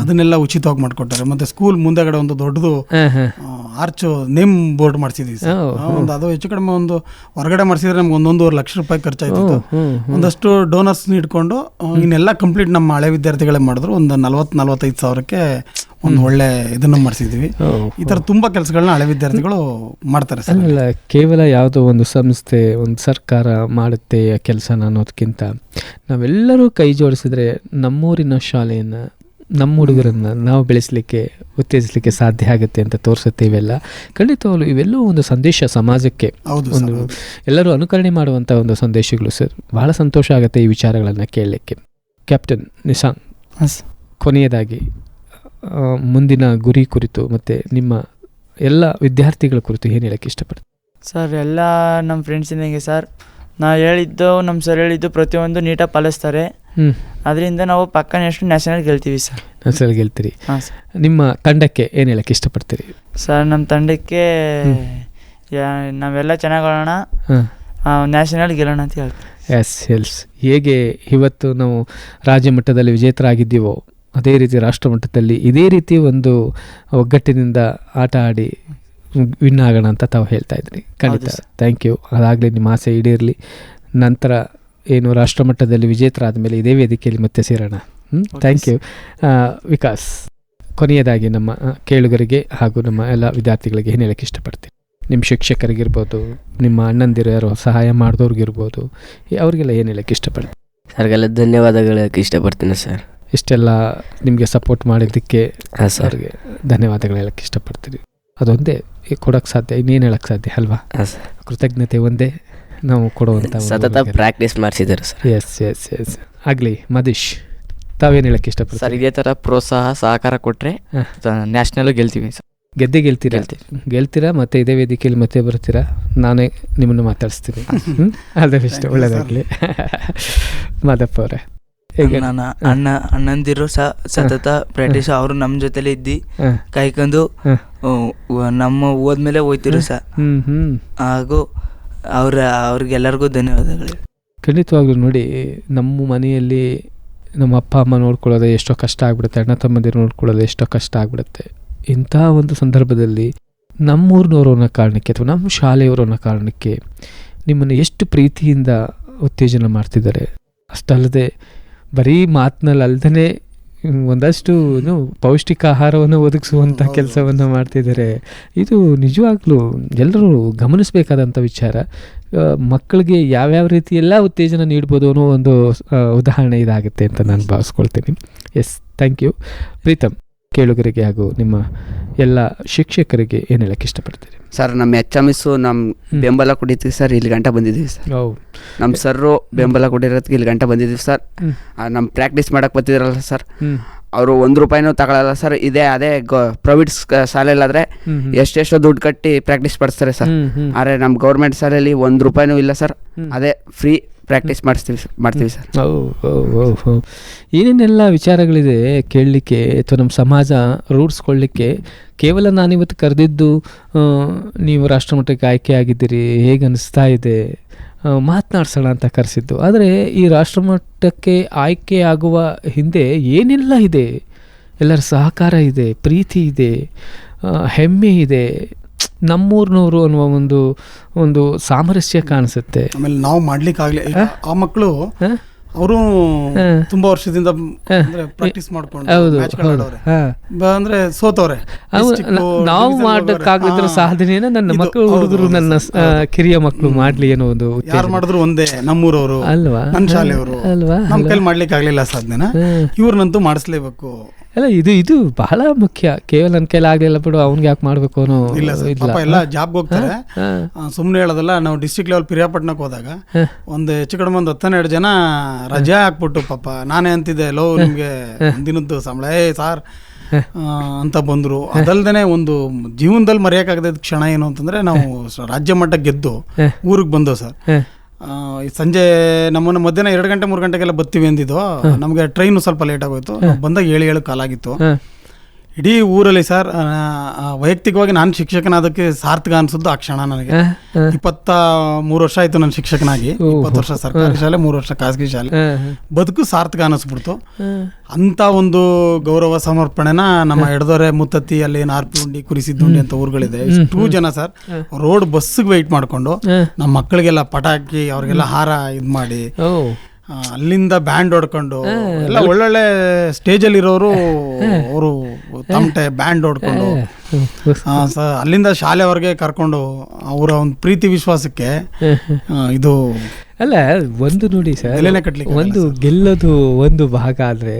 ಅದನ್ನೆಲ್ಲ ಉಚಿತವಾಗಿ ಮಾಡ್ಕೊಟ್ಟಾರೆ. ಮತ್ತೆ ಸ್ಕೂಲ್ ಮುಂದೆಗಡೆ ಒಂದು ದೊಡ್ಡದು. ಆರ್ಚ್ ನೇಮ್ ಬೋರ್ಡ್ ಮಾಡಿಸಿದ್ವಿ. ಒಂದು ಅದು ಹೆಚ್ಚು ಕಡಿಮೆ ಒಂದು ಹೊರಗಡೆ ಮಾಡಿಸಿದ್ರೆ ನಮ್ಗೆ ಒಂದೊಂದೂವರೆ ಲಕ್ಷ ರೂಪಾಯಿ ಖರ್ಚಾಯ್ತು ಹ್ಮ್, ಹ್ಮ್, ಹ್ಮ್. ಒಂದಷ್ಟು ಡೋನರ್ಸ್ ಇಟ್ಕೊಂಡು ಇನ್ನೆಲ್ಲ ಕಂಪ್ಲೀಟ್ ನಮ್ಮ ಹಳೆ ವಿದ್ಯಾರ್ಥಿಗಳೇ ಮಾಡಿದ್ರು. ಒಂದು ನಲ್ವತ್ತು ನಲ್ವತ್ತೈದು ಸಾವಿರಕ್ಕೆ ಒಂದು ಒಳ್ಳೆ ಇದನ್ನ ಮಾಡಿಸಿದ್ವಿ. ಈ ಥರ ತುಂಬಾ ಕೆಲಸಗಳನ್ನ ಹಳೆ ವಿದ್ಯಾರ್ಥಿಗಳು ಮಾಡ್ತಾರೆ ಸರ್. ಅಲ್ಲ ಕೇವಲ ಯಾವುದೋ ಒಂದು ಸಂಸ್ಥೆ ಒಂದು ಸರ್ಕಾರ ಮಾಡುತ್ತೆ ಆ ಕೆಲಸನ ಅನ್ನೋದಕ್ಕಿಂತ ನಾವೆಲ್ಲರೂ ಕೈ ಜೋಡಿಸಿದ್ರೆ ನಮ್ಮೂರಿನ ಶಾಲೆಯನ್ನು ನಮ್ಮ ಹುಡುಗರನ್ನು ನಾವು ಬೆಳೆಸಲಿಕ್ಕೆ ಉತ್ತೇಜಿಸಲಿಕ್ಕೆ ಸಾಧ್ಯ ಆಗುತ್ತೆ ಅಂತ ತೋರಿಸುತ್ತೆ ಇವೆಲ್ಲ. ಖಂಡಿತವಾಗಲು ಇವೆಲ್ಲವೂ ಒಂದು ಸಂದೇಶ ಸಮಾಜಕ್ಕೆ. ಹೌದು ಒಂದು ಎಲ್ಲರೂ ಅನುಕರಣೆ ಮಾಡುವಂಥ ಒಂದು ಸಂದೇಶಗಳು ಸರ್. ಬಹಳ ಸಂತೋಷ ಆಗುತ್ತೆ ಈ ವಿಚಾರಗಳನ್ನು ಕೇಳಲಿಕ್ಕೆ. Captain sir. ಕೊನೆಯದಾಗಿ ಮುಂದಿನ ಗುರಿ ಕುರಿತು ಮತ್ತು ನಿಮ್ಮ ಎಲ್ಲ ವಿದ್ಯಾರ್ಥಿಗಳ ಕುರಿತು ಏನು ಹೇಳಕ್ಕೆ ಇಷ್ಟಪಡ್ತೀನಿ ಸರ್ ಎಲ್ಲ ನಮ್ಮ ಫ್ರೆಂಡ್ಸಿಂದಂಗೆ ಸರ್ ನಾ ಹೇಳಿದ್ದು ನಮ್ಮ ಸರ್ ಹೇಳಿದ್ದು ಪ್ರತಿಯೊಂದು ನೀಟಾಗಿ ಪಾಲಿಸ್ತಾರೆ. ಹ್ಞೂ ಅದರಿಂದ ನಾವು ಪಕ್ಕ ನೆಕ್ಸ್ಟ್ ನ್ಯಾಷನಲ್ ಗೆಲ್ತೀವಿ ಸರ್. ನ್ಯಾಷನಲ್ ಗೆಲ್ತೀರಿ. ಹಾಂ ಸರ್. ನಿಮ್ಮ ತಂಡಕ್ಕೆ ಏನು ಹೇಳಕ್ಕೆ ಇಷ್ಟಪಡ್ತೀರಿ? ಸರ್ ನಮ್ಮ ತಂಡಕ್ಕೆ ಯಾ- ನಾವೆಲ್ಲ ಚೆನ್ನಾಗಿ ಆಡೋಣ ಹಾಂ ನ್ಯಾಷನಲ್ ಗೆಲ್ಲೋಣ ಅಂತ ಹೇಳ್ತೀವಿ. ಎಸ್ ಎಲ್ಸ್ ಹೇಗೆ ಇವತ್ತು ನಾವು ರಾಜ್ಯ ಮಟ್ಟದಲ್ಲಿ ವಿಜೇತರಾಗಿದ್ದೀವೋ ಅದೇ ರೀತಿ ರಾಷ್ಟ್ರಮಟ್ಟದಲ್ಲಿ ಇದೇ ರೀತಿ ಒಂದು ಒಗ್ಗಟ್ಟಿನಿಂದ ಆಟ ಆಡಿ ವಿನ್ ಆಗೋಣ ಅಂತ ತಾವು ಹೇಳ್ತಾ ಇದ್ರಿ. ಖಂಡಿತ. ಸರ್. ಥ್ಯಾಂಕ್ ಯು ಅದಾಗಲಿ ನಿಮ್ಮ ಆಸೆ ಈಡೇರಲಿ. ನಂತರ ಏನು ರಾಷ್ಟ್ರ ಮಟ್ಟದಲ್ಲಿ ವಿಜೇತರಾದ ಮೇಲೆ ಇದೇ ವೇದಿಕೆಯಲ್ಲಿ ಮತ್ತೆ ಸೇರೋಣ. ಹ್ಞೂ ಥ್ಯಾಂಕ್ ಯು ವಿಕಾಸ್ ಕೊನೆಯದಾಗಿ ನಮ್ಮ ಕೇಳುಗರಿಗೆ ಹಾಗೂ ನಮ್ಮ ಎಲ್ಲ ವಿದ್ಯಾರ್ಥಿಗಳಿಗೆ ಏನು ಹೇಳಕ್ಕೆ ಇಷ್ಟಪಡ್ತೀನಿ. ನಿಮ್ಮ ಶಿಕ್ಷಕರಿಗಿರ್ಬೋದು ನಿಮ್ಮ ಅಣ್ಣಂದಿರು ಯಾರೋ ಸಹಾಯ ಮಾಡಿದವ್ರಿಗಿರ್ಬೋದು ಅವರಿಗೆಲ್ಲ ಏನು ಹೇಳಕ್ಕೆ ಇಷ್ಟಪಡ್ತೀನಿ ಸರ್ಗೆಲ್ಲ ಧನ್ಯವಾದಗಳಕ್ಕೆ ಹೇಳಕ್ಕೆ ಇಷ್ಟಪಡ್ತೀನಿ ಸರ್. ಇಷ್ಟೆಲ್ಲ ನಿಮಗೆ ಸಪೋರ್ಟ್ ಮಾಡಿದ್ದಕ್ಕೆ ಸರ್ಗೆ ಧನ್ಯವಾದಗಳು ಹೇಳಕ್ಕೆ ಇಷ್ಟಪಡ್ತೀನಿ. ಅದೊಂದೇ ಕೊಡೋಕ್ಕೆ ಸಾಧ್ಯ ಇನ್ನೇನು ಹೇಳಕ್ಕೆ ಸಾಧ್ಯ ಅಲ್ವಾ? ಹಾಂ ಸರ್. ಕೃತಜ್ಞತೆ ಒಂದೇ ನಾವು ಕೊಡುವಂಥ ಸತತ ಪ್ರಾಕ್ಟೀಸ್ ಮಾಡಿಸಿದ್ದಾರೆ ಸರ್? ಎಸ್ ಎಸ್ ಎಸ್ ಆಗಲಿ ಮದೀಶ್ ತಾವೇನು ಹೇಳಕ್ಕೆ ಇಷ್ಟಪಡ್ತೀರಿ? ಸರ್ ಇದೇ ಥರ ಪ್ರೋತ್ಸಾಹ ಸಹಕಾರ ಕೊಟ್ಟರೆ. ನ್ಯಾಷನಲ್ಲು ಗೆಲ್ತೀವಿ ಸರ್. ಗೆದ್ದೆ ಗೆಲ್ತೀರಾ. ಗೆಲ್ತೀರಾ ಮತ್ತೆ ಇದೇ ವೇದಿಕೆಯಲ್ಲಿ ಮತ್ತೆ ಬರ್ತೀರಾ? ನಾನೇ ನಿಮ್ಮನ್ನು ಮಾತಾಡಿಸ್ತೀನಿ? ಅದೇ ಇಷ್ಟ ಒಳ್ಳೇದಾಗಲಿ. ಮಾದಪ್ಪ ಅವರೇ. ನನ್ನ ಅಣ್ಣ ಅಣ್ಣಂದಿರು ಸಹ ಸತತ ಪ್ರಾಕ್ಟೀಸ್ ಅವರು ನಮ್ಮ ಜೊತೆಲಿ ಇದ್ದು ಹ. ಕಾಯ್ಕೊಂಡು. ನಮ್ಮ ಹೋದ್ಮೇಲೆ ಹೋಯ್ತಿರು ಸಹ ಹ್ಮ್ ಹ್ಮ್. ಹಾಗೂ ಅವ್ರ ಅವ್ರಿಗೆಲ್ಲರಿಗೂ ಧನ್ಯವಾದಗಳು. ಖಂಡಿತವಾಗ್ಲೂ ನೋಡಿ ನಮ್ಮ ಮನೆಯಲ್ಲಿ ನಮ್ಮ ಅಪ್ಪ ಅಮ್ಮ ನೋಡ್ಕೊಳ್ಳೋದು ಎಷ್ಟೋ ಕಷ್ಟ ಆಗ್ಬಿಡುತ್ತೆ ಅಣ್ಣ ತಮ್ಮಂದಿರು ನೋಡ್ಕೊಳ್ಳೋದು ಎಷ್ಟೋ ಕಷ್ಟ ಆಗ್ಬಿಡುತ್ತೆ. ಇಂಥ ಒಂದು ಸಂದರ್ಭದಲ್ಲಿ ನಮ್ಮೂರಿನವರು ಅನ್ನೋ ಕಾರಣಕ್ಕೆ ಅಥವಾ ನಮ್ಮ ಶಾಲೆಯವರು ಅನ್ನೋ ಕಾರಣಕ್ಕೆ ನಿಮ್ಮನ್ನು ಎಷ್ಟು ಪ್ರೀತಿಯಿಂದ ಉತ್ತೇಜನ ಮಾಡ್ತಿದ್ದಾರೆ? ಅಷ್ಟಲ್ಲದೆ ಬರೀ ಮಾತಿನಲ್ಲಿ ಅಲ್ದೇ ಒಂದಷ್ಟು ಏನು ಪೌಷ್ಟಿಕ ಆಹಾರವನ್ನು ಒದಗಿಸುವಂಥ. ಕೆಲಸವನ್ನು ಮಾಡ್ತಿದ್ದಾರೆ. ಇದು ನಿಜವಾಗ್ಲೂ ಎಲ್ಲರೂ ಗಮನಿಸಬೇಕಾದಂಥ ವಿಚಾರ. ಮಕ್ಕಳಿಗೆ ಯಾವ್ಯಾವ ರೀತಿ ಎಲ್ಲ ಉತ್ತೇಜನ ನೀಡ್ಬೋದು ಅನ್ನೋ ಒಂದು ಉದಾಹರಣೆ ಇದಾಗುತ್ತೆ ಅಂತ ನಾನು ಭಾವಿಸ್ಕೊಳ್ತೀನಿ. Yes thank you Preetham. ಕೇಳುಗರಿಗೆ ಹಾಗೂ ನಿಮ್ಮ ಎಲ್ಲ ಶಿಕ್ಷಕರಿಗೆ ಏನು ಹೇಳಕ್ಕೆ ಇಷ್ಟಪಡ್ತೀರಿ? ಸರ್ ನಮ್ಮ ಎಚ್ ಎಂ ಎಸ್ಸು ನಮ್ಮ ಬೆಂಬಲ ಕೊಡಿತೀವಿ ಸರ್ ಇಲ್ಲಿ ಗಂಟ ಬಂದಿದ್ದೀವಿ ಸರ್. ನಮ್ಮ ಸರ್ರು ಬೆಂಬಲ ಕೊಟ್ಟಿರೋದಕ್ಕೆ ಇಲ್ಲಿ ಗಂಟ ಬಂದಿದ್ದೀವಿ ಸರ್. ನಮ್ಮ ಪ್ರಾಕ್ಟೀಸ್ ಮಾಡಕ್ಕೆ ಬರ್ತಿದ್ರಲ್ಲ ಸರ್. ಅವರು ಒಂದು ರೂಪಾಯಿನೂ ತಗೊಳಲ್ಲ ಸರ್. ಇದೇ ಅದೇ ಪ್ರೈವೇಟ್ ಶಾಲೆಯಲ್ಲಾದ್ರೆ ಎಷ್ಟೆಷ್ಟೋ ದುಡ್ಡು ಕಟ್ಟಿ ಪ್ರಾಕ್ಟೀಸ್ ಪಡಿಸ್ತಾರೆ ಸರ್. ಆದರೆ ನಮ್ಮ ಗೌರ್ಮೆಂಟ್ ಶಾಲೆಯಲ್ಲಿ ಒಂದು ರೂಪಾಯಿನೂ ಇಲ್ಲ ಸರ್. ಅದೇ ಫ್ರೀ ಪ್ರಾಕ್ಟೀಸ್ ಮಾಡಿಸ್ತೀವಿ ಮಾಡ್ತೀವಿ ಸರ್ ಓ ಏನೇನೆಲ್ಲ ವಿಚಾರಗಳಿದೆ ಕೇಳಲಿಕ್ಕೆ ಅಥವಾ ನಮ್ಮ ಸಮಾಜ ರೂಢಿಸ್ಕೊಳ್ಳಿಕ್ಕೆ? ಕೇವಲ ನಾನಿವತ್ತು ಕರೆದಿದ್ದು ನೀವು ರಾಷ್ಟ್ರಮಟ್ಟಕ್ಕೆ ಆಯ್ಕೆ ಆಗಿದ್ದೀರಿ, ಹೇಗೆ ಅನಿಸ್ತಾ ಇದೆ? ಮಾತನಾಡ್ಸೋಣ ಅಂತ ಕರೆಸಿದ್ದು. ಆದರೆ ಈ ರಾಷ್ಟ್ರಮಟ್ಟಕ್ಕೆ ಆಯ್ಕೆ ಆಗುವ ಹಿಂದೆ ಏನೆಲ್ಲ ಇದೆ? ಎಲ್ಲರ ಸಹಕಾರ ಇದೆ, ಪ್ರೀತಿ ಇದೆ ಹೆಮ್ಮೆ ಇದೆ ನಮ್ಮೂರಿನವರು ಅನ್ನುವ ಒಂದು ಒಂದು ಸಾಮರಸ್ಯ ಕಾಣಿಸುತ್ತೆ. ಆಮೇಲೆ ನಾವು ಮಾಡ್ಲಿಕ್ಕಾಗ್ಲಿ ಆ ಮಕ್ಕಳು? ಅವರು ತುಂಬಾ ವರ್ಷದಿಂದ ಪ್ರಾಕ್ಟೀಸ್ ಮಾಡ್ಕೊಂಡು ಹೌದು ಅಂದ್ರೆ ಸೋತವ್ರೆ. ನಾವು ಮಾಡೋಕ್ಕಾಗದಿರೋ ಸಾಧನೆಯನ್ನ ನನ್ನ ಮಕ್ಕಳು ಹುಡುಗರು ನನ್ನ. ಕಿರಿಯ ಮಕ್ಕಳು ಮಾಡ್ಲಿ ಏನೋ ಒಂದು ಯಾರು. ಮಾಡಿದ್ರು ಒಂದೇ ನಮ್ಮೂರವರು ಅಲ್ವಾ? ನನ್ನ ಶಾಲೆಯವರು. ಅಲ್ವಾ? ನಮ್ಮ? ಕೈಲಿ ಮಾಡ್ಲಿಕ್ಕೆ ಆಗ್ಲಿಲ್ಲ ಸಾಧನೆನ. ಇವ್ರನ್ನಂತೂ ಮಾಡಿಸ್ಲೇಬೇಕು. ಅಲ್ಲ ಇದು ಇದು ಬಹಳ ಮುಖ್ಯ. ಕೇವಲ ನನ್ನ ಕೈಲಿ ಆಗ್ಲಿಲ್ಲ ಬಿಡು ಅವ್ನಿಗೆ ಯಾಕೆ ಮಾಡ್ಬೇಕು ಅನ್ನೋ ಇಲ್ಲ ಸರ್ ಇಲ್ಲ ಪಾಪ ಎಲ್ಲ ಜಾಬ್ಗೆ ಹೋಗ್ತಾರೆ. ಸುಮ್ಮನೆ ಹೇಳೋದಲ್ಲ ನಾವು ಡಿಸ್ಟ್ರಿಕ್ಟ್ ಲೆವೆಲ್ ಪಿರಿಯಾಪಟ್ಟಣಕ್ಕೆ ಹೋದಾಗ. ಒಂದು ಹೆಚ್ಚು ಕಡಿಮೆ ಒಂದು ಹತ್ತೆರಡು ಜನ ರಜೆ ಹಾಕ್ಬಿಟ್ಟು ಪಾಪ ನಾನೇ ಅಂತಿದ್ದೆ ಲೋ ನಿಮ್ಗೆ ದಿನದ್ದು ಸಂಬಳ ಏ ಸಾರ್. ಅಂತ ಬಂದ್ರು. ಅದಲ್ದೇನೆ ಒಂದು ಜೀವನದಲ್ಲಿ ಮರೆಯೋಕ್ಕಾಗದ ಕ್ಷಣ ಏನು ಅಂತಂದ್ರೆ ನಾವು ಸ- ರಾಜ್ಯ ಮಟ್ಟ ಗೆದ್ದು. ಊರಿಗೆ ಬಂದೋ ಸರ್. ಸಂಜೆ ನಮ್ಮನ್ನು ಮಧ್ಯಾಹ್ನ ಎರಡು ಗಂಟೆ ಮೂರು ಗಂಟೆಗೆಲ್ಲ ಬತ್ತೀವಿ ಅಂದಿದ್ದು ನಮಗೆ ಟ್ರೈನು ಸ್ವಲ್ಪ ಲೇಟ್ ಆಗೋಯ್ತು. ನಾವು ಬಂದಾಗ ಏಳು ಏಳು ಕಾಲಾಗಿತ್ತು. ಇಡೀ ಊರಲ್ಲಿ ಸರ್ ವೈಯಕ್ತಿಕವಾಗಿ ನಾನು ಶಿಕ್ಷಕನಾದಕ್ಕೆ ಸಾರ್ಥಕ ಅನ್ಸುದು ಆ ಕ್ಷಣ ನನಗೆ. ಇಪ್ಪತ್ತ ಮೂರು ವರ್ಷ ಆಯ್ತು ನಾನು ಶಿಕ್ಷಕನಾಗಿ. ಇಪ್ಪತ್ತು ವರ್ಷ ಸರ್ಕಾರಿ ಶಾಲೆ ಮೂರು ವರ್ಷ ಖಾಸಗಿ ಶಾಲೆ. ಬದುಕು ಸಾರ್ಥಕ ಅನ್ನಿಸ್ಬಿಡ್ತು ಅಂತ ಒಂದು ಗೌರವ ಸಮರ್ಪಣೆನ ನಮ್ಮ ಎಡದೊರೆ ಮುತ್ತತ್ತಿ ಅಲ್ಲಿ ನಾರ್ಪುಂಡಿ ಕುರಿಸಿದ್ದುಂಡಿ ಉಂಡಿ ಕುರಿಸಿದ್ದು ಉಂಡಿ ಅಂತ ಊರುಗಳಿದೆ. ಇಷ್ಟು ಜನ ಸರ್ ರೋಡ್ ಬಸ್ಸಿಗೆ ವೆಯ್ಟ್ ಮಾಡ್ಕೊಂಡು ನಮ್ಮ ಮಕ್ಕಳಿಗೆಲ್ಲ ಪಟಾಕಿ ಅವ್ರಿಗೆಲ್ಲ ಹಾರ ಇದು ಮಾಡಿ ಅಲ್ಲಿಂದ ಬ್ಯಾಂಡ್ ಹೊಡ್ಕೊಂಡು ಎಲ್ಲ ಒಳ್ಳೊಳ್ಳೆ ಸ್ಟೇಜಲ್ಲಿ ಇರೋರು ಅವರು ತಮಟೆ ಬ್ಯಾಂಡ್ ಹೊಡ್ಕೊಂಡು ಅಲ್ಲಿಂದ ಶಾಲೆವರೆಗೆ ಕರ್ಕೊಂಡು ಅವರ ಒಂದು ಪ್ರೀತಿ ವಿಶ್ವಾಸಕ್ಕೆ ಇದು ಅಲ್ಲ ಒಂದು ನೋಡಿ ಸರ್ ಒಂದು ಗೆಲ್ಲೋದು ಒಂದು ಭಾಗ ಆದ್ರೆ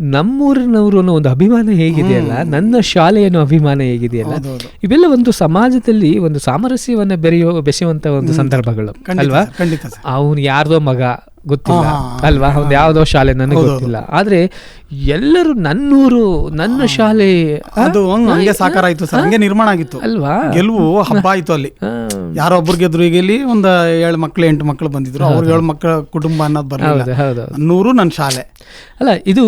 ನಮ್ಮೂರಿನವರು ಅನ್ನೋ ಒಂದು ಅಭಿಮಾನ ಹೇಗಿದೆಯಲ್ಲ ನನ್ನ ಶಾಲೆ ಅನ್ನೋ ಅಭಿಮಾನ ಹೇಗಿದೆಯಲ್ಲ. ಇವೆಲ್ಲ ಒಂದು ಸಮಾಜದಲ್ಲಿ ಒಂದು ಸಾಮರಸ್ಯವನ್ನ ಬೆರೆಯೋ ಬೆಸೆಯುವಂತ ಒಂದು ಸಂದರ್ಭಗಳು ಅಲ್ವಾ? ಅವನು ಯಾರ್ದೋ ಮಗ ಗೊತ್ತಿಲ್ಲ ಅಲ್ವಾ? ಅವ್ನು ಯಾವ್ದೋ ಶಾಲೆ ನನಗೆ ಗೊತ್ತಿಲ್ಲ. ಆದ್ರೆ ಎಲ್ಲರೂ ನನ್ನೂರು ನನ್ನ ಶಾಲೆ ಅದು ಹಂಗ್ ಸಾಕಾರ ಆಯ್ತು ಸರ್ ಹಂಗೆ ನಿರ್ಮಾಣ ಆಗಿತ್ತು. ಅಲ್ವಾ? ಗೆಲುವು ಹಬ್ಬ ಆಯ್ತು ಅಲ್ಲಿ. ಯಾರೋ ಒಬ್ರು ಗೆದ್ರು ಈಗ ಇಲ್ಲಿ ಒಂದು ಏಳು ಮಕ್ಳು ಎಂಟು ಮಕ್ಳು ಬಂದಿದ್ರು ಅವ್ರು ಏಳು ಮಕ್ಕಳ ಕುಟುಂಬ ಅನ್ನೋದು ಬರಲ್ಲ ಬರಲಿಲ್ಲ. ಹೌದು ನೂರು ನನ್ನ ಶಾಲೆ. ಅಲ್ಲ ಇದು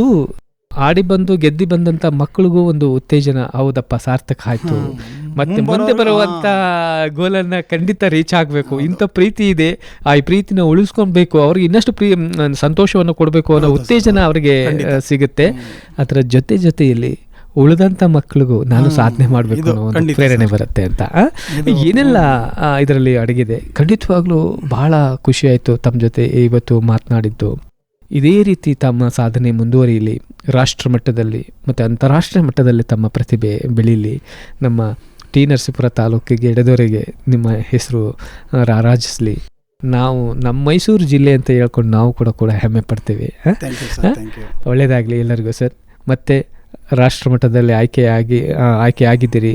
ಆಡಿ ಬಂದು ಗೆದ್ದಿ ಬಂದಂತ ಮಕ್ಕಳಿಗೂ ಒಂದು ಉತ್ತೇಜನ ಹೌದಪ್ಪ ಸಾರ್ಥಕ ಆಯ್ತು. ಮತ್ತೆ ಮುಂದೆ ಬರುವಂತ ಗೋಲನ್ನ ಖಂಡಿತ ರೀಚ್ ಆಗ್ಬೇಕು. ಇಂಥ ಪ್ರೀತಿ ಇದೆ. ಆ ಪ್ರೀತಿನ ಉಳಿಸ್ಕೊಬೇಕು. ಅವ್ರಿಗೆ ಇನ್ನಷ್ಟು ಪ್ರೀ ಸಂತೋಷವನ್ನು ಕೊಡಬೇಕು ಅನ್ನೋ ಉತ್ತೇಜನ ಅವರಿಗೆ ಸಿಗುತ್ತೆ. ಅದರ ಜೊತೆ ಜೊತೆಯಲ್ಲಿ ಉಳಿದಂತ ಮಕ್ಕಳಿಗೂ ನಾನು ಸಾಧನೆ ಮಾಡಬೇಕು ಅನ್ನೋ ಒಂದು ಪ್ರೇರಣೆ ಬರುತ್ತೆ ಅಂತ? ಏನೆಲ್ಲ ಇದರಲ್ಲಿ ಅಡಗಿದೆ? ಖಂಡಿತವಾಗ್ಲೂ ಬಹಳ ಖುಷಿ ಆಯ್ತು ತಮ್ಮ ಜೊತೆ ಇವತ್ತು ಮಾತನಾಡಿದ್ದು. ಇದೇ ರೀತಿ ತಮ್ಮ ಸಾಧನೆ ಮುಂದುವರಿಯಲಿ. ರಾಷ್ಟ್ರ ಮಟ್ಟದಲ್ಲಿ ಮತ್ತು ಅಂತಾರಾಷ್ಟ್ರೀಯ ಮಟ್ಟದಲ್ಲಿ ತಮ್ಮ ಪ್ರತಿಭೆ ಬೆಳೀಲಿ. ನಮ್ಮ ಟಿ ನರಸೀಪುರ ತಾಲೂಕಿಗೆ ಎಡೆದವರೆಗೆ ನಿಮ್ಮ ಹೆಸರು ರಾರಾಜಿಸಲಿ. ನಾವು ನಮ್ಮ ಮೈಸೂರು ಜಿಲ್ಲೆ ಅಂತ ಹೇಳ್ಕೊಂಡು ನಾವು ಕೂಡ ಕೂಡ ಹೆಮ್ಮೆ ಪಡ್ತೀವಿ. ಒಳ್ಳೆಯದಾಗಲಿ ಎಲ್ಲರಿಗೂ ಸರ್ ಮತ್ತೆ ರಾಷ್ಟ್ರ ಮಟ್ಟದಲ್ಲಿ ಆಯ್ಕೆಯಾಗಿ ಆಯ್ಕೆ ಆಯ್ಕೆಯಾಗಿದ್ದೀರಿ.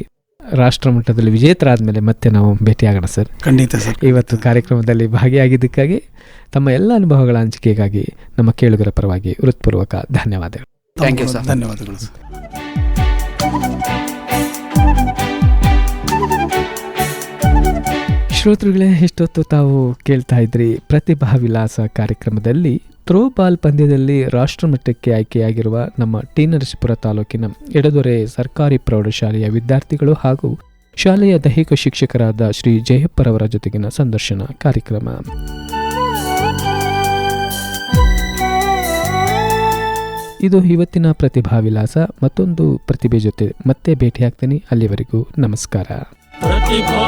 ರಾಷ್ಟ್ರ ಮಟ್ಟದಲ್ಲಿ ವಿಜೇತರಾದ ಮೇಲೆ ಮತ್ತೆ ನಾವು ಭೇಟಿಯಾಗೋಣ ಸರ್. ಖಂಡಿತ ಸರ್. ಇವತ್ತು ಕಾರ್ಯಕ್ರಮದಲ್ಲಿ ಭಾಗಿಯಾಗಿದ್ದಕ್ಕಾಗಿ ತಮ್ಮ ಎಲ್ಲ ಅನುಭವಗಳ ಹಂಚಿಕೆಗಾಗಿ ನಮ್ಮ ಕೇಳುಗರ ಪರವಾಗಿ ಹೃತ್ಪೂರ್ವಕ ಧನ್ಯವಾದಗಳು. ಥ್ಯಾಂಕ್ ಯು ಸರ್ ಧನ್ಯವಾದಗಳು ಸರ್. ಶ್ರೋತೃಗಳೇ ಇಷ್ಟೊತ್ತು ತಾವು ಕೇಳ್ತಾ ಇದ್ರಿ ಪ್ರತಿಭಾ ವಿಲಾಸ ಕಾರ್ಯಕ್ರಮದಲ್ಲಿ ಥ್ರೋಬಾಲ್ ಪಂದ್ಯದಲ್ಲಿ ರಾಷ್ಟ್ರಮಟ್ಟಕ್ಕೆ ಆಯ್ಕೆಯಾಗಿರುವ ನಮ್ಮ ಟಿ ನರಸೀಪುರ ತಾಲೂಕಿನ ಎಡದೊರೆ ಸರ್ಕಾರಿ ಪ್ರೌಢಶಾಲೆಯ ವಿದ್ಯಾರ್ಥಿಗಳು ಹಾಗೂ ಶಾಲೆಯ ದೈಹಿಕ ಶಿಕ್ಷಕರಾದ ಶ್ರೀ ಜಯಪ್ಪರವರ ಜೊತೆಗಿನ ಸಂದರ್ಶನ ಕಾರ್ಯಕ್ರಮ. ಇದು ಇವತ್ತಿನ ಪ್ರತಿಭಾ ವಿಲಾಸ ಮತ್ತೊಂದು ಪ್ರತಿಭೆ ಜೊತೆ ಮತ್ತೆ ಭೇಟಿಯಾಗ್ತೀನಿ. ಅಲ್ಲಿವರೆಗೂ ನಮಸ್ಕಾರ. ಪ್ರತಿಭಾ